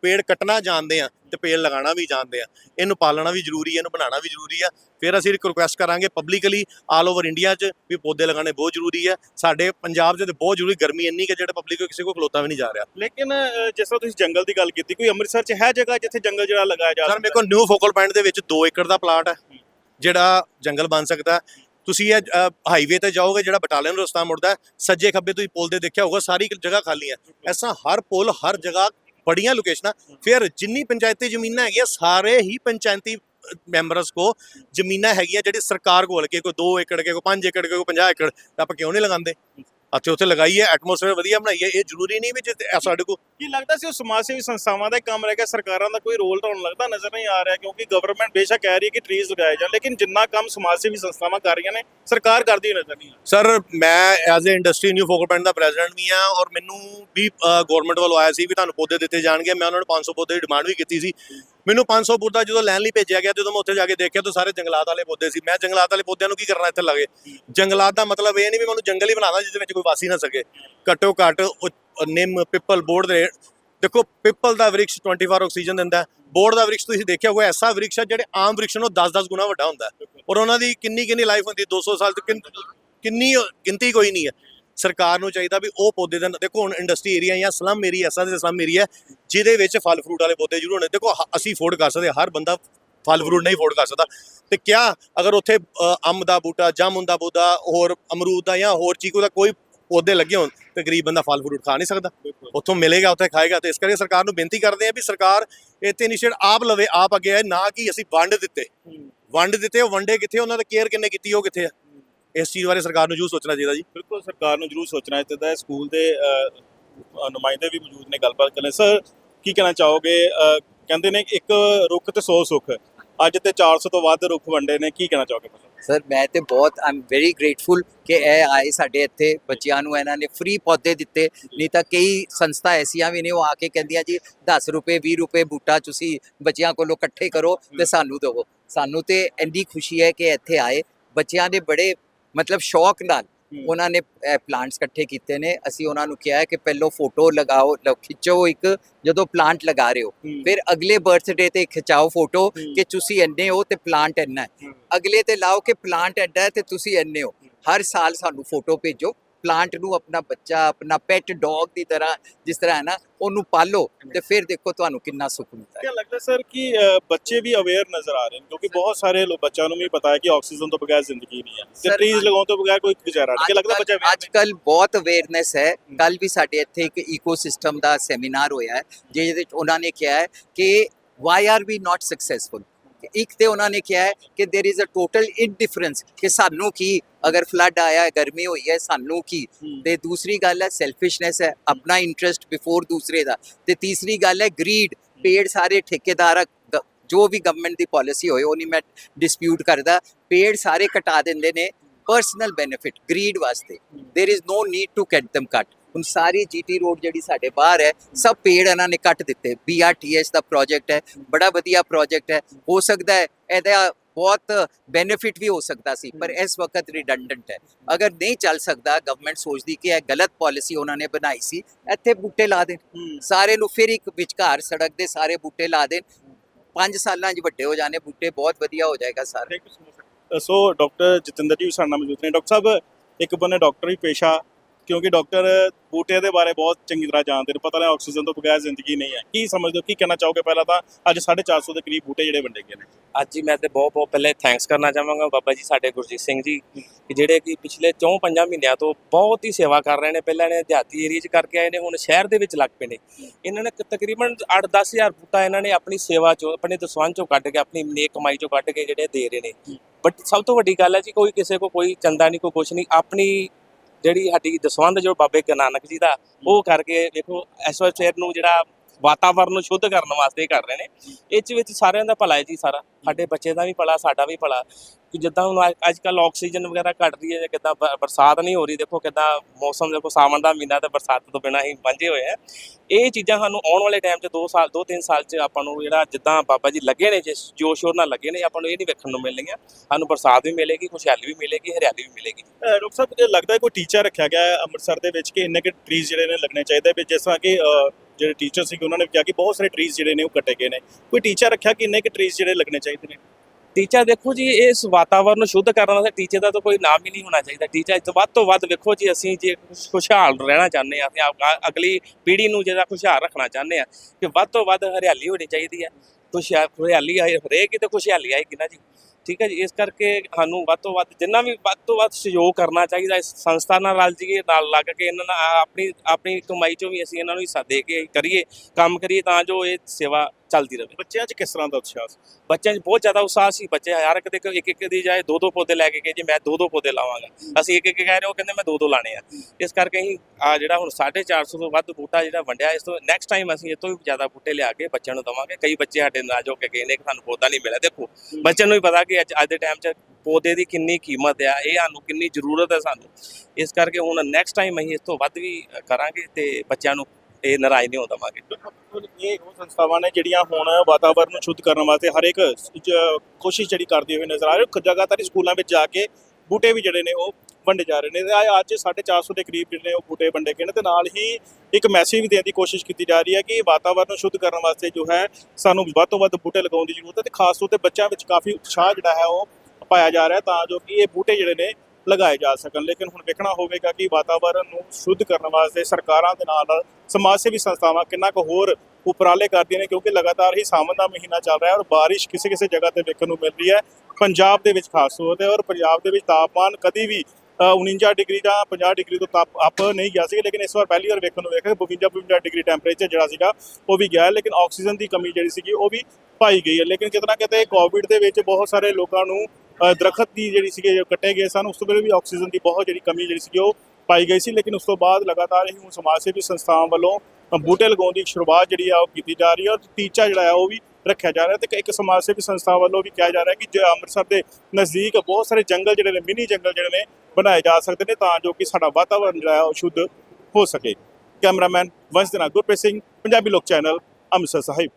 ਪੇੜ ਕੱਟਣਾ ਜਾਣਦੇ ਆ ਤੇ ਪੇੜ ਲਗਾਉਣਾ ਵੀ ਜਾਣਦੇ ਆ। ਇਹਨੂੰ ਪਾਲਣਾ ਵੀ ਜ਼ਰੂਰੀ ਹੈ ਇਹਨੂੰ ਬਣਾਉਣਾ ਵੀ ਜ਼ਰੂਰੀ ਆ। ਫਿਰ ਅਸੀਂ ਇੱਕ ਰਿਕੁਐਸਟ ਕਰਾਂਗੇ ਪਬਲਿਕਲੀ ਆਲ ਓਵਰ ਇੰਡੀਆ 'ਚ ਵੀ ਪੌਦੇ ਲਗਾਉਣੇ ਬਹੁਤ ਜ਼ਰੂਰੀ ਹੈ ਸਾਡੇ ਪੰਜਾਬ 'ਚ ਤੇ ਬਹੁਤ ਜ਼ਰੂਰੀ ਗਰਮੀ ਇੰਨੀ ਕਿ ਜਿਹੜੇ ਪਬਲਿਕ ਕਿਸੇ ਕੋ ਖਲੋਤਾ ਵੀ ਨਹੀਂ ਜਾ ਰਿਹਾ। ਲੇਕਿਨ ਜਿਸ ਤਰ੍ਹਾਂ ਤੁਸੀਂ ਜੰਗਲ ਦੀ ਗੱਲ ਕੀਤੀ ਕੋਈ ਅੰਮ੍ਰਿਤਸਰ 'ਚ ਹੈ ਜਗ੍ਹਾ ਜਿੱਥੇ ਜੰਗਲ ਜਿਹੜਾ ਲਗਾਇਆ ਜਾ ਸਰ ਮੇਰੇ ਕੋਲ ਨਿਊ ਫੋਕਲ ਪੁਆਇੰਟ ਦੇ ਵਿੱਚ 2 ਏਕੜ ਦਾ ਪਲਾਟ ਹੈ ਜਿਹੜਾ ਜੰਗਲ ਬਣ ਸਕਦਾ। ਤੁਸੀਂ ਇਹ ਹਾਈਵੇ ਤੇ ਜਾਓਗੇ ਜਿਹੜਾ ਬਟਾਲੀਅਨ ਨੂੰ ਰਸਤਾ ਮੁੜਦਾ ਸੱਜੇ ਖੱਬੇ ਤੁਸੀਂ ਪੁਲ ਦੇ ਦੇਖਿਆ ਹੋਊਗਾ ਸਾਰੀ ਜਗ੍ਹਾ ਖਾਲੀ ਹੈ ਐਸਾ ਹਰ ਪੁਲ ਹਰ ਜਗ੍ਹਾ ਬੜੀਆਂ ਲੋਕੇਸ਼ਨਾਂ ਫਿਰ ਜਿੰਨੀ ਪੰਚਾਇਤੀ ਜ਼ਮੀਨਾਂ ਹੈਗੀਆਂ, ਸਾਰੇ ਹੀ ਪੰਚਾਇਤੀ ਮੈਂਬਰਸ ਕੋ ਜ਼ਮੀਨਾਂ ਹੈਗੀਆਂ ਜਿਹੜੀ ਸਰਕਾਰ ਕੋਲ, ਕੇ ਕੋਈ 2 ਏਕੜ, ਕੇ ਕੋਈ 5 ਏਕੜ, ਕੇ ਕੋਈ 50 ਏਕੜ ਆਪਾਂ ਕਿਉਂ ਨਹੀਂ ਲਗਾਉਂਦੇ? ਅੱਛੇ ਉੱਥੇ ਲਗਾਈਏ ਐਟਮੋਸਫੇਅਰ ਵਧੀਆ ਬਣਾਈਏ ਇਹ ਜ਼ਰੂਰੀ ਨਹੀਂ ਵੀ ਜੇ ਸਾਡੇ ਕੋਲ ਕੀ ਲੱਗਦਾ ਸੀ ਉਹ ਸਮਾਜ ਸੇਵੀ ਸੰਸਥਾਵਾਂ ਦਾ ਹੀ ਕੰਮ ਰਹਿ ਗਿਆ ਸਰਕਾਰਾਂ ਦਾ ਕੋਈ ਰੋਲ ਤੁਹਾਨੂੰ ਲੱਗਦਾ ਨਜ਼ਰ ਨਹੀਂ ਆ ਰਿਹਾ ਕਿਉਂਕਿ ਗਵਰਨਮੈਂਟ ਬੇਸ਼ੱਕ ਕਹਿ ਰਹੀ ਹੈ ਕਿ ਟਰੀਜ਼ ਲਗਾਏ ਜਾਣ ਲੇਕਿਨ ਜਿੰਨਾ ਕੰਮ ਸਮਾਜ ਸੇਵੀ ਸੰਸਥਾਵਾਂ ਕਰ ਰਹੀਆਂ ਨੇ ਸਰਕਾਰ ਕਰਦੀ ਨਜ਼ਰ ਨਹੀਂ ਸਰ ਮੈਂ as a industry new focal point the president ਵੀ ਆ ਔਰ ਮੈਨੂੰ ਵੀ ਗਵਰਨਮੈਂਟ ਵੱਲੋਂ ਆਇਆ ਸੀ ਵੀ ਤੁਹਾਨੂੰ ਪੌਦੇ ਦਿੱਤੇ ਜਾਣਗੇ ਮੈਂ ਉਹਨਾਂ ਨੂੰ 500 ਪੌਦੇ ਦੀ ਡਿਮਾਂਡ ਵੀ ਕੀਤੀ ਸੀ। ਮੈਨੂੰ 500 ਪੌਦਾ ਜਦੋਂ ਲੈਣ ਲਈ ਭੇਜਿਆ ਗਿਆ ਜਦੋਂ ਮੈਂ ਉੱਥੇ ਜਾ ਕੇ ਦੇਖਿਆ ਤਾਂ ਸਾਰੇ ਜੰਗਲਾਤ ਵਾਲੇ ਪੌਦੇ ਸੀ। ਮੈਂ ਜੰਗਲਾਤ ਵਾਲੇ ਪੌਦਿਆਂ ਨੂੰ ਕੀ ਕਰਨਾ ਇੱਥੇ ਲਾਗੇ? ਜੰਗਲਾਤ ਦਾ ਮਤਲਬ ਇਹ ਨਹੀਂ ਵੀ ਮੈਂ ਜੰਗਲ ਹੀ ਬਣਾਦਾ ਜਿਹਦੇ ਵਿੱਚ ਕੋਈ ਵਾਸੀ ਨਾ ਸਕੇ। ਘੱਟੋ ਘੱਟ ਉਹ ਨਿੰਮ, ਪਿੱਪਲ ਬੋਰਡ ਦੇ ਦੇਖੋ, ਪਿੱਪਲ ਦਾ ਵ੍ਰਿਕਸ਼ 24 ਆਕਸੀਜਨ ਦਿੰਦਾ ਬੋਰਡ ਦਾ ਵ੍ਰਿਕਸ਼ ਤੁਸੀਂ ਦੇਖਿਆ ਹੋਇਆ ਐਸਾ ਵ੍ਰਿਕਸ਼ ਹੈ ਜਿਹੜੇ ਆਮ ਵ੍ਰਿਕਸ਼ ਨਾਲੋਂ 10-10 ਗੁਣਾ ਵੱਡਾ ਹੁੰਦਾ ਔਰ ਉਹਨਾਂ ਦੀ ਕਿੰਨੀ ਕਿੰਨੀ ਲਾਈਫ ਹੁੰਦੀ ਹੈ? 200 ਸਾਲ ਤੱਕ ਕਿੰਨੀ ਗਿਣਤੀ ਕੋਈ ਨਹੀਂ ਹੈ। ਸਰਕਾਰ ਨੂੰ ਚਾਹੀਦਾ ਵੀ ਉਹ ਪੌਦੇ ਦੇ ਦੇਖੋ ਹੁਣ ਇੰਡਸਟਰੀ ਏਰੀਆ ਜਾਂ ਸਲਮ ਏਰੀਆ ਐਸਾ ਦੇ ਸਲਮ ਏਰੀਆ ਜਿਹਦੇ ਵਿੱਚ ਫਲ ਫਰੂਟ ਵਾਲੇ ਪੌਦੇ ਜ਼ਰੂਰ ਹੋਣੇ। ਦੇਖੋ ਹ- ਅਸੀਂ ਅਫੋਰਡ ਕਰ ਸਕਦੇ ਹਰ ਬੰਦਾ ਫਲ ਫਰੂਟ ਨਹੀਂ ਅਫੋਰਡ ਕਰ ਸਕਦਾ। ਤੇ ਕਿਆ ਅਗਰ ਉੱਥੇ ਅ, ਅੰਬ ਦਾ ਬੂਟਾ ਜਾਮੁਨ ਦਾ ਬੂਟਾ ਹੋਰ ਅਮਰੂਦ ਦਾ ਜਾਂ ਹੋਰ ਚੀਕੂ ਦਾ ਕੋਈ ਪੌਦੇ ਲੱਗੇ ਹੋਣ ਤੇ ਗਰੀਬ ਬੰਦਾ ਫਲ ਫਰੂਟ ਖਾ ਨਹੀਂ ਸਕਦਾ। ਉੱਥੋਂ ਮਿਲੇਗਾ ਉੱਥੇ ਖਾਏਗਾ ਤੇ ਇਸ ਕਰਕੇ ਸਰਕਾਰ ਨੂੰ ਬੇਨਤੀ ਕਰਦੇ ਆ ਵੀ ਸਰਕਾਰ ਇੱਥੇ ਇਨੀਸ਼ੀਏਟ ਆਪ ਲਵੇ ਆਪ ਅੱਗੇ ਆਏ ਨਾ ਕਿ ਅਸੀਂ ਵੰਡ ਦਿੱਤੇ। ਵੰਡ ਦਿੱਤੇ ਉਹ ਵੰਡੇ ਕਿੱਥੇ ਉਹਨਾਂ ਦਾ ਕੇਅਰ ਕਿੰਨੇ ਕੀਤੀ ਉਹ ਕਿੱਥੇ ਆ? ਇਸ ਚੀਜ਼ ਬਾਰੇ ਸਰਕਾਰ ਨੂੰ ਜੂ ਸੋਚਣਾ ਚਾਹੀਦਾ ਜੀ। ਬਿਲਕੁਲ ਸਰਕਾਰ ਨੂੰ ਜ਼ਰੂਰ ਸੋਚਣਾ ਚਾਹੀਦਾ ਹੈ। ਸਕੂਲ ਦੇ ਨੁਮਾਇੰਦੇ ਵੀ ਮੌਜੂਦ ਨੇ ਗੱਲਬਾਤ ਕਰਨ ਲਈ ਸਰ ਕੀ ਕਹਿਣਾ ਚਾਹੋਗੇ? ਕਹਿੰਦੇ ਨੇ ਇੱਕ ਰੁੱਖ ਤੇ 100 ਸੁੱਖ। ਅੱਜ ਤੇ 400 ਤੋਂ ਵੱਧ ਰੁੱਖ ਵੰਡੇ ਨੇ। ਕੀ ਕਹਿਣਾ ਚਾਹੋਗੇ? ਸਰ ਮੈਂ ਤੇ ਬਹੁਤ ਆਮ ਵੈਰੀ ਗ੍ਰੇਟਫੁਲ ਕਿ ਇਹ ਆਏ ਸਾਡੇ ਇੱਥੇ। ਬੱਚਿਆਂ ਨੂੰ ਇਹਨਾਂ ਨੇ ਫ੍ਰੀ ਪੌਦੇ ਦਿੱਤੇ। ਨਹੀਂ ਤਾਂ ਕਈ ਸੰਸਥਾ ਐਸੀਆਂ ਵੀ ਨੇ ਉਹ ਆ ਕੇ ਕਹਿੰਦੀਆਂ ਜੀ 10 ਰੁਪਏ 20 ਰੁਪਏ ਬੂਟਾ ਤੁਸੀਂ ਬੱਚਿਆਂ ਕੋਲੋਂ ਇਕੱਠੇ ਕਰੋ ਤੇ ਸਾਨੂੰ ਦਿਓ ਸਾਨੂੰ ਤੇ ਇੰਨੀ ਖੁਸ਼ੀ ਹੈ ਕਿ ਇੱਥੇ ਆਏ। ਬੱਚਿਆਂ ਦੇ ਬੜੇ ਮਤਲਬ ਸ਼ੌਕ ਨਾਲ ਉਹਨਾਂ ਨੇ ਪਲਾਂਟਸ ਇਕੱਠੇ ਕੀਤੇ ਨੇ। ਅਸੀਂ ਉਹਨਾਂ ਨੂੰ ਕਿਹਾ ਕਿ ਪਹਿਲਾਂ ਫੋਟੋ ਲਗਾਓ ਖਿੱਚੋ ਇੱਕ ਜਦੋਂ ਪਲਾਂਟ ਲਗਾ ਰਹੇ ਹੋ। ਫਿਰ ਅਗਲੇ ਬਰਥਡੇ ਤੇ ਖਿਚਾਓ ਫੋਟੋ। ਕਿ ਤੁਸੀਂ ਇੰਨੇ ਹੋ ਤੇ ਪਲਾਂਟ ਇੰਨਾ ਹੈ। ਅਗਲੇ ਤੇ ਲਾਓ ਕਿ ਪਲਾਂਟ ਐਡਾ ਤੇ ਤੁਸੀਂ ਇੰਨੇ ਹੋ। ਹਰ ਸਾਲ ਸਾਨੂੰ ਫੋਟੋ ਭੇਜੋ। ਪਲਾਂਟ ਨੂੰ ਆਪਣਾ ਬੱਚਾ ਆਪਣਾ ਪੈਟ ਡੌਗ ਦੀ ਤਰ੍ਹਾਂ ਜਿਸ ਤਰ੍ਹਾਂ ਹੈ ਨਾ ਉਹਨੂੰ ਪਾਲੋ ਤੇ ਫਿਰ ਦੇਖੋ ਤੁਹਾਨੂੰ ਕਿੰਨਾ ਸੁੱਖ ਮਿਲਦਾ ਹੈ। ਕੀ ਲੱਗਦਾ ਸਰ ਕਿ ਬੱਚੇ ਵੀ ਅਵੇਅਰ ਨਜ਼ਰ ਆ ਰਹੇ ਨੇ ਕਿਉਂਕਿ ਬਹੁਤ ਸਾਰੇ ਲੋਕ ਬੱਚਿਆਂ ਨੂੰ ਵੀ ਪਤਾ ਹੈ ਕਿ ਆਕਸੀਜਨ ਤੋਂ ਬਗੈਰ ਜ਼ਿੰਦਗੀ ਨਹੀਂ ਹੈ। ਤੇ ਟਰੀਜ਼ ਲਗਾਉਣ ਤੋਂ ਬਗੈਰ ਕੋਈ ਗੁਜ਼ਾਰਾ ਨਹੀਂ। ਕੀ ਲੱਗਦਾ ਬੱਚਾ ਅੱਜ ਕੱਲ ਬਹੁਤ ਅਵੇਅਰਨੈਸ ਹੈ। ਕੱਲ ਵੀ ਸਾਡੇ ਇੱਥੇ ਇੱਕ ਇਕੋਸਿਸਟਮ ਦਾ ਸੈਮੀਨਾਰ ਹੋਇਆ ਹੈ ਜਿਹਦੇ ਵਿੱਚ ਉਹਨਾਂ ਨੇ ਕਿਹਾ ਹੈ ਕਿ why are we not successful ਇੱਕ ਤੇ ਉਹਨਾਂ ਨੇ ਕਿਹਾ ਹੈ ਕਿ there is a total indifference ਕਿ ਸਾਨੂੰ ਕੀ ਅਗਰ ਫਲੱਡ ਆਇਆ ਹੈ ਗਰਮੀ ਹੋਈ ਹੈ ਸਾਨੂੰ ਕੀ ਹੂੰ। ਤੇ ਦੂਸਰੀ ਗੱਲ ਹੈ ਸੈਲਫਿਸ਼ਨੈਸ ਹੈ ਆਪਣਾ ਇੰਟਰਸਟ ਬਿਫੋਰ ਦੂਸਰੇ ਦਾ ਤੇ ਤੀਸਰੀ ਗੱਲ ਹੈ ਗਰੀਡ ਪੇੜ ਸਾਰੇ ਠੇਕੇਦਾਰ ਗ- ਜੋ ਵੀ ਗਵਰਨਮੈਂਟ ਦੀ ਪਾਲਿਸੀ ਹੋਏ ਉਹ ਨਹੀਂ ਮੈਂ ਡਿਸਪਿਊਟ ਕਰਦਾ ਪੇੜ ਸਾਰੇ ਕਟਾ ਦਿੰਦੇ ਨੇ ਪਰਸਨਲ ਬੈਨੀਫਿਟ ਗਰੀਡ ਵਾਸਤੇ there is no need to get them cut ਹੁਣ ਸਾਰੀ ਜੀਟੀ ਰੋਡ ਜਿਹੜੀ ਸਾਡੇ ਬਾਹਰ ਹੈ ਸਭ ਪੇੜ ਇਹਨਾਂ ਨੇ ਕੱਟ ਦਿੱਤੇ। ਬੀਆਰਟੀਐਸ ਦਾ ਪ੍ਰੋਜੈਕਟ ਹੈ ਬੜਾ ਵਧੀਆ ਪ੍ਰੋਜੈਕਟ ਹੈ। ਹੋ ਸਕਦਾ ਹੈ ਇਹਦਾ ਬਹੁਤ ਬੈਨੀਫਿਟ ਵੀ ਹੋ ਸਕਦਾ ਸੀ ਪਰ ਇਸ ਵਕਤ ਰਿਡੰਡੈਂਟ ਹੈ। ਅਗਰ ਨਹੀਂ ਚੱਲ ਸਕਦਾ ਗਵਰਨਮੈਂਟ ਸੋਚਦੀ ਕਿ ਇਹ ਗਲਤ ਪਾਲਿਸੀ ਉਹਨਾਂ ਨੇ ਬਣਾਈ ਸੀ ਇੱਥੇ ਬੂਟੇ ਲਾ ਦੇਣ। ਸਾਰੇ ਨੂੰ ਫਿਰ ਇੱਕ ਵਿਚਕਾਰ ਸੜਕ ਦੇ ਸਾਰੇ ਬੂਟੇ ਲਾ ਦੇਣ। 5 ਸਾਲਾਂ 'ਚ ਵੱਡੇ ਹੋ ਜਾਣੇ ਬੂਟੇ ਬਹੁਤ ਵਧੀਆ ਹੋ ਜਾਏਗਾ ਸਾਰਾ। ਸੋ ਡਾਕਟਰ ਜਤਿੰਦਰ ਜੀ ਸਾਡੇ ਨਾਲ ਮੌਜੂਦ ਨੇ। ਡਾਕਟਰ ਸਾਹਿਬ ਇੱਕ ਬੰਨੇ ਡਾਕਟਰ ਪੇਸ਼ਾ ਕਿਉਂਕਿ ਡਾਕਟਰ ਬੂਟਿਆਂ ਦੇ ਬਾਰੇ ਬਹੁਤ ਚੰਗੀ ਤਰ੍ਹਾਂ ਜਾਣਦੇ ਨੇ, ਪਤਾ ਨਹੀਂ ਆਕਸੀਜਨ ਤੋਂ ਬਗੈਰ ਜ਼ਿੰਦਗੀ ਨਹੀਂ ਹੈ। ਕੀ ਸਮਝਦੇ ਹੋ, ਕੀ ਕਹਿਣਾ ਚਾਹੋਗੇ? ਪਹਿਲਾਂ ਤਾਂ ਅੱਜ 450 ਦੇ ਕਰੀਬ ਬੂਟੇ ਜਿਹੜੇ ਵੰਡੇ ਗਏ ਨੇ। ਅੱਜ ਹੀ ਮੈਂ ਤੇ ਬਹੁਤ ਬਹੁਤ ਪਹਿਲੇ ਥੈਂਕਸ ਕਰਨਾ ਚਾਹਾਂਗਾ ਬਾਬਾ ਜੀ, ਸਾਡੇ ਗੁਰਜੀਤ ਸਿੰਘ ਜੀ, ਕਿ ਜਿਹੜੇ ਕਿ ਪਿਛਲੇ 4-5 ਮਹੀਨਿਆਂ ਤੋਂ ਬਹੁਤ ਹੀ ਸੇਵਾ ਕਰ ਰਹੇ ਨੇ। ਪਹਿਲਾਂ ਨੇ ਦਿਹਾਤੀ ਏਰੀਆ 'ਚ ਕਰਕੇ ਆਏ ਨੇ, ਹੁਣ ਸ਼ਹਿਰ ਦੇ ਵਿੱਚ ਲੱਗ ਪਏ ਨੇ। ਇਹਨਾਂ ਨੇ ਤਕਰੀਬਨ 8-10 ਹਜ਼ਾਰ ਬੂਟਾ ਇਹਨਾਂ ਨੇ ਆਪਣੀ ਸੇਵਾ ਚੋਂ, ਆਪਣੇ ਦਸਵੰਧ ਚੋਂ ਕੱਢ ਕੇ, ਆਪਣੀ ਨੇਕ ਕਮਾਈ ਚੋਂ ਕੱਢ ਕੇ ਜਿਹੜੇ ਦੇ ਰਹੇ ਨੇ। ਬਟ ਸਭ ਤੋਂ ਵੱਡੀ ਗੱਲ ਹੈ ਜੀ, ਕੋਈ ਕਿਸੇ ਕੋ ਕੋਈ ਚੰਦਾ ਨਹੀਂ, ਕੋਈ ਕੁਛ ਨਹੀਂ, ਆਪਣੀ ਜਿਹੜੀ ਸਾਡੀ ਦਸਵੰਧ ਜੋ ਬਾਬੇ ਗੁਰੂ ਨਾਨਕ ਜੀ ਦਾ, ਉਹ ਕਰਕੇ ਦੇਖੋ ਐਸੋਸੀਏਟ ਨੂੰ ਜਿਹੜਾ ਵਾਤਾਵਰਨ ਨੂੰ ਸ਼ੁੱਧ ਕਰਨ ਵਾਸਤੇ ਕਰ ਰਹੇ ਨੇ। ਇਹ ਚ ਵਿੱਚ ਸਾਰਿਆਂ ਦਾ ਭਲਾ ਹੈ ਜੀ ਸਾਰਾ। ਸਾਡੇ ਬੱਚੇ ਦਾ ਵੀ ਭਲਾ, ਸਾਡਾ ਵੀ ਭਲਾ। ਕਿ ਜਿੱਦਾਂ ਹੁਣ ਅੱਜ ਕੱਲ ਆਕਸੀਜਨ ਵਗੈਰਾ ਘਟ ਰਹੀ ਹੈ ਜਾਂ ਕਿੱਦਾਂ ਬਰਸਾਤ ਨਹੀਂ ਹੋ ਰਹੀ, ਦੇਖੋ ਕਿੱਦਾਂ ਮੌਸਮ ਦੇਖੋ ਸਾਵਣ ਦਾ ਮਹੀਨਾ ਤੇ ਬਰਸਾਤ ਤੋਂ ਬਿਨਾਂ ਹੀ ਵਾਂਝੇ ਹੋਏ ਆ ਇਹ ਚੀਜ਼ਾਂ ਸਾਨੂੰ ਆਉਣ ਵਾਲੇ ਟਾਈਮ 'ਚ 2 ਸਾਲ 2-3 ਸਾਲ 'ਚ ਆਪਾਂ ਨੂੰ ਜਿਹੜਾ ਜਿੱਦਾਂ ਬਾਬਾ ਜੀ ਲੱਗੇ ਨੇ, ਜਿਸ ਜੋਸ਼ ਸ਼ੋਰ ਨਾਲ ਲੱਗੇ ਨੇ, ਆਪਾਂ ਨੂੰ ਇਹ ਨਹੀਂ ਵੇਖਣ ਨੂੰ ਮਿਲਣਗੀਆਂ। ਸਾਨੂੰ ਬਰਸਾਤ ਵੀ ਮਿਲੇਗੀ, ਖੁਸ਼ਹਾਲੀ ਵੀ ਮਿਲੇਗੀ, ਹਰਿਆਲੀ ਵੀ ਮਿਲੇਗੀ ਡਾਕਟਰ ਸਾਹਿਬ ਲੱਗਦਾ ਕੋਈ ਟੀਚਾ ਰੱਖਿਆ ਗਿਆ ਅੰਮ੍ਰਿਤਸਰ ਦੇ ਵਿੱਚ ਕਿ ਇੰਨੇ ਕਿ ਟਰੀਜ਼ ਜਿਹੜੇ ਨੇ ਲੱਗਣੇ ਚਾਹੀਦੇ, ਵੀ ਜਿਸ ਤਰ੍ਹਾਂ ਕਿ ਜਿਹੜੇ ਟੀਚਰ ਸੀ ਉਹਨਾਂ ਨੇ ਕਿਹਾ ਕਿ ਬਹੁਤ ਸਾਰੇ ਟਰੀਜ਼ ਜਿਹੜੇ ਨੇ ਉਹ ਕੱਟੇ ਗਏ ਨੇ। ਕੋਈ ਟੀਚਰ ਰੱਖਿਆ ਕਿ ਇੰਨੇ ਕਿ ਟਰੀਜ਼ ਜਿਹੜੇ ਲੱਗਣੇ ਚਾਹੀਦੇ ਨੇ? ਟੀਚਾ ਦੇਖੋ ਜੀ, ਇਸ ਵਾਤਾਵਰਨ ਨੂੰ ਸ਼ੁੱਧ ਕਰਨ ਵਾਸਤੇ ਟੀਚੇ ਦਾ ਤਾਂ ਕੋਈ ਨਾਮ ਹੀ ਨਹੀਂ ਹੋਣਾ ਚਾਹੀਦਾ। ਟੀਚਾ ਇਸ ਤੋਂ ਵੱਧ ਤੋਂ ਵੱਧ ਵੇਖੋ ਜੀ, ਅਸੀਂ ਜੇ ਖੁਸ਼ਹਾਲ ਰਹਿਣਾ ਚਾਹੁੰਦੇ ਆ ਤੇ ਅਗਲੀ ਪੀੜ੍ਹੀ ਨੂੰ ਜਿਹੜਾ ਖੁਸ਼ਹਾਲ ਰੱਖਣਾ ਚਾਹੁੰਦੇ ਆ ਕਿ ਵੱਧ ਤੋਂ ਵੱਧ ਹਰਿਆਲੀ ਹੋਣੀ ਚਾਹੀਦੀ ਹੈ। ਖੁਸ਼ਹਾ- ਹਰਿਆਲੀ ਆਏ, ਹਰੇਕ ਹੀ ਤੇ ਖੁਸ਼ਹਾਲੀ ਆਏਗੀ ਨਾ ਜੀ। ਠੀਕ ਹੈ ਜੀ, ਇਸ ਕਰਕੇ ਸਾਨੂੰ ਵੱਧ ਤੋਂ ਵੱਧ ਜਿੰਨਾ ਵੀ ਵੱਧ ਤੋਂ ਵੱਧ ਸਹਿਯੋਗ ਕਰਨਾ ਚਾਹੀਦਾ ਇਸ ਸੰਸਥਾ ਨਾਲ ਰਲ ਜੀਏ, ਨਾਲ ਲੱਗ ਕੇ ਇਹਨਾਂ ਨਾਲ ਆਪਣੀ ਆਪਣੀ ਕਮਾਈ ਚੋਂ ਵੀ ਅਸੀਂ ਇਹਨਾਂ ਨੂੰ ਹਿੱਸਾ ਦੇ ਕੇ ਕਰੀਏ, ਕੰਮ ਕਰੀਏ ਤਾਂ ਜੋ ਇਹ ਸੇਵਾ ਚੱਲਦੀ ਰਹੇ। ਬੱਚਿਆਂ 'ਚ ਕਿਸ ਤਰ੍ਹਾਂ ਦਾ ਉਤਸ਼ਾਹ ਸੀ? ਬੱਚਿਆਂ 'ਚ ਬਹੁਤ ਜ਼ਿਆਦਾ ਉਤਸ਼ਾਹ ਸੀ। ਬੱਚੇ ਹਰ ਇੱਕ ਦੇ ਇੱਕ ਇੱਕ ਦੀ ਜਾਏ ਦੋ ਦੋ ਪੌਦੇ ਲੈ ਕੇ ਗਏ ਜੀ ਮੈਂ ਦੋ ਦੋ ਪੌਦੇ ਲਾਵਾਂਗਾ। ਅਸੀਂ ਇੱਕ ਇੱਕ ਕਹਿ ਰਹੇ ਉਹ ਕਹਿੰਦੇ ਮੈਂ ਦੋ ਦੋ ਲਾਣੇ ਆ। ਇਸ ਕਰਕੇ ਅਸੀਂ ਆ ਜਿਹੜਾ ਹੁਣ 450 ਤੋਂ ਵੱਧ ਬੂਟਾ ਜਿਹੜਾ ਵੰਡਿਆ ਇਸ ਤੋਂ ਨੈਕਸਟ ਟਾਈਮ ਅਸੀਂ ਇਹ ਤੋਂ ਵੀ ਜ਼ਿਆਦਾ ਬੂਟੇ ਲਿਆ ਕੇ ਬੱਚਿਆਂ ਨੂੰ ਦਵਾਂਗੇ। ਕਈ ਬੱਚੇ ਸਾਡੇ ਨਾਰਾਜ਼ ਹੋ ਕੇ ਗਏ ਨੇ ਕਿ ਸਾਨੂੰ ਪੌਦਾ ਨਹੀਂ ਮਿਲਿਆ। ਦੇਖੋ ਬੱਚਿਆਂ ਨੂੰ ਵੀ ਪਤਾ ਕਿ ਅੱਜ ਅੱਜ ਦੇ ਟਾਈਮ 'ਚ ਪੌਦੇ ਦੀ ਕਿੰਨੀ ਕੀਮਤ ਆ ਇਹ ਸਾਨੂੰ ਕਿੰਨੀ ਜ਼ਰੂਰਤ ਹੈ ਸਾਨੂੰ। ਇਸ ਕਰਕੇ ਹੁਣ ਨੈਕਸਟ ਟਾਈਮ ਅਸੀਂ ਇਸ ਤੋਂ ਵੱਧ ਵੀ ਕਰਾਂਗੇ ਤੇ ਬੱਚਿਆਂ ਨੂੰ ਇਹ ਨਾਰਾਜ਼ ਨਹੀਂ ਹੋ ਦਵਾਂਗੇ। ਇਹ ਉਹ ਸੰਸਥਾਵਾਂ ਨੇ ਜਿਹੜੀਆਂ ਹੁਣ ਵਾਤਾਵਰਨ ਨੂੰ ਸ਼ੁੱਧ ਕਰਨ ਵਾਸਤੇ ਹਰ ਇੱਕ ਕੋਸ਼ਿਸ਼ ਜਿਹੜੀ ਕਰਦੀ ਹੋਈ ਨਜ਼ਰ ਆ ਰਹੀ ਹੈ ਜਗ੍ਹਾਤਾਰੀ ਸਕੂਲਾਂ ਵਿੱਚ ਜਾ ਕੇ ਬੂਟੇ ਵੀ ਜਿਹੜੇ ਨੇ ਉਹ ਵੰਡੇ ਜਾ ਰਹੇ ਨੇ ਤੇ ਆ- ਅੱਜ 450 ਦੇ ਕਰੀਬ ਜਿਹੜੇ ਨੇ ਉਹ ਬੂਟੇ ਵੰਡੇ ਗਏ ਨੇ ਤੇ ਨਾਲ ਹੀ ਇੱਕ ਮੈਸੇਜ ਵੀ ਦੇਣ ਦੀ ਕੋਸ਼ਿਸ਼ ਕੀਤੀ ਜਾ ਰਹੀ ਹੈ ਕਿ ਵਾਤਾਵਰਨ ਨੂੰ ਸ਼ੁੱਧ ਕਰਨ ਵਾਸਤੇ ਜੋ ਹੈ ਸਾਨੂੰ ਵੱਧ ਤੋਂ ਵੱਧ ਬੂਟੇ ਲਗਾਉਣ ਦੀ ਜ਼ਰੂਰਤ ਹੈ ਤੇ ਖਾਸ ਤੌਰ ਤੇ ਬੱਚਿਆਂ ਵਿੱਚ ਕਾਫੀ ਉਤਸ਼ਾਹ ਜਿਹੜਾ ਹੈ ਉਹ ਪਾਇਆ ਜਾ ਰਿਹਾ ਤਾਂ ਜੋ ਕਿ ਇਹ ਬੂਟੇ ਜਿਹੜੇ ਨੇ ਲਗਾਏ ਜਾ ਸਕਣ। ਲੇਕਿਨ ਹੁਣ ਵੇਖਣਾ ਹੋਵੇਗਾ ਕਿ ਵਾਤਾਵਰਨ ਨੂੰ ਸ਼ੁੱਧ ਕਰਨ ਵਾਸਤੇ ਸਰਕਾਰਾਂ ਦੇ ਨਾਲ ਨਾਲ ਸਮਾਜ ਸੇਵੀ ਸੰਸਥਾਵਾਂ ਕਿੰਨਾ ਕੁ ਹੋਰ ਉਪਰਾਲੇ ਕਰਦੀਆਂ ਨੇ ਕਿਉਂਕਿ ਲਗਾਤਾਰ ਹੀ ਸਾਵਣ ਦਾ ਮਹੀਨਾ ਚੱਲ ਰਿਹਾ ਹੈ ਔਰ ਬਾਰਿਸ਼ ਕਿਸੇ ਕਿਸੇ ਜਗ੍ਹਾ ਤੇ ਵੇਖਣ ਨੂੰ ਮਿਲ ਰਹੀ ਹੈ। ਪੰਜਾਬ ਦੇ ਵਿੱਚ ਖਾਸ ਤੌਰ ਤੇ ਔਰ ਪੰਜਾਬ ਦੇ ਵਿੱਚ ਤਾਪਮਾਨ ਕਦੀ ਵੀ ਅ, 49 ਡਿਗਰੀ ਜਾਂ 50 ਡਿਗਰੀ ਤੋਂ ਤਾਪ ਅਪ ਨਹੀਂ ਗਿਆ ਸੀ ਲੇਕਿਨ ਇਸ ਵਾਰ ਪਹਿਲੀ ਵਾਰ ਵੇਖਣ ਨੂੰ ਵੇਖਿਆ 52 52 ਡਿਗਰੀ ਟੈਂਪਰੇਚਰ ਜਿਹੜਾ ਸੀਗਾ ਉਹ ਵੀ ਗਿਆ ਲੇਕਿਨ ਆਕਸੀਜਨ ਦੀ ਕਮੀ ਜਿਹੜੀ ਸੀਗੀ ਉਹ ਵੀ ਪਾਈ ਗਈ ਹੈ। ਲੇਕਿਨ ਕਿਤਨਾ ਕਿਤੇ ਕੋਵਿਡ ਦੇ ਵਿੱਚ ਬਹੁਤ ਸਾਰੇ ਲੋਕਾਂ ਨੂੰ ਦਰਖਤ ਦੀ ਜਿਹੜੀ ਸੀਗੇ, ਜੋ ਕੱਟੇ ਗਏ ਸਨ, ਉਸ ਤੋਂ ਵੇਲੇ ਵੀ ਆਕਸੀਜਨ ਦੀ ਬਹੁਤ ਜਿਹੜੀ ਕਮੀ ਜਿਹੜੀ ਸੀਗੀ, ਉਹ ਪਾਈ ਗਈ ਸੀ। ਲੇਕਿਨ ਉਸ ਤੋਂ ਬਾਅਦ ਲਗਾਤਾਰ ਹੀ ਹੁਣ ਸਮਾਜ ਸੇਵੀ ਸੰਸਥਾਵਾਂ ਵੱਲੋਂ ਬੂਟੇ ਲਗਾਉਣ ਦੀ ਸ਼ੁਰੂਆਤ ਜਿਹੜੀ ਆ, ਉਹ ਕੀਤੀ ਜਾ ਰਹੀ ਹੈ ਔਰ ਟੀਚਾ ਜਿਹੜਾ ਆ, ਉਹ ਵੀ ਰੱਖਿਆ ਜਾ ਰਿਹਾ। ਤੇ ਇੱਕ ਸਮਾਜ ਸੇਵੀ ਸੰਸਥਾ ਵੱਲੋਂ ਵੀ ਕਿਹਾ ਜਾ ਰਿਹਾ ਕਿ ਜੇ ਅੰਮ੍ਰਿਤਸਰ ਦੇ ਨਜ਼ਦੀਕ ਬਹੁਤ ਸਾਰੇ ਜੰਗਲ ਜਿਹੜੇ ਨੇ, ਮਿਨੀ ਜੰਗਲ ਜਿਹੜੇ ਨੇ, ਬਣਾਏ ਜਾ ਸਕਦੇ ਨੇ, ਤਾਂ ਜੋ ਕਿ ਸਾਡਾ ਵਾਤਾਵਰਨ ਜਿਹੜਾ ਹੈ ਉਹ ਸ਼ੁੱਧ ਹੋ ਸਕੇ। ਕੈਮਰਾਮੈਨ ਵੰਸ਼ ਦੇ ਨਾਲ ਗੁਰਪ੍ਰੀਤ ਸਿੰਘ, ਪੰਜਾਬੀ ਲੋਕ ਚੈਨਲ ਅੰਮ੍ਰਿਤਸਰ ਸਾਹਿਬ।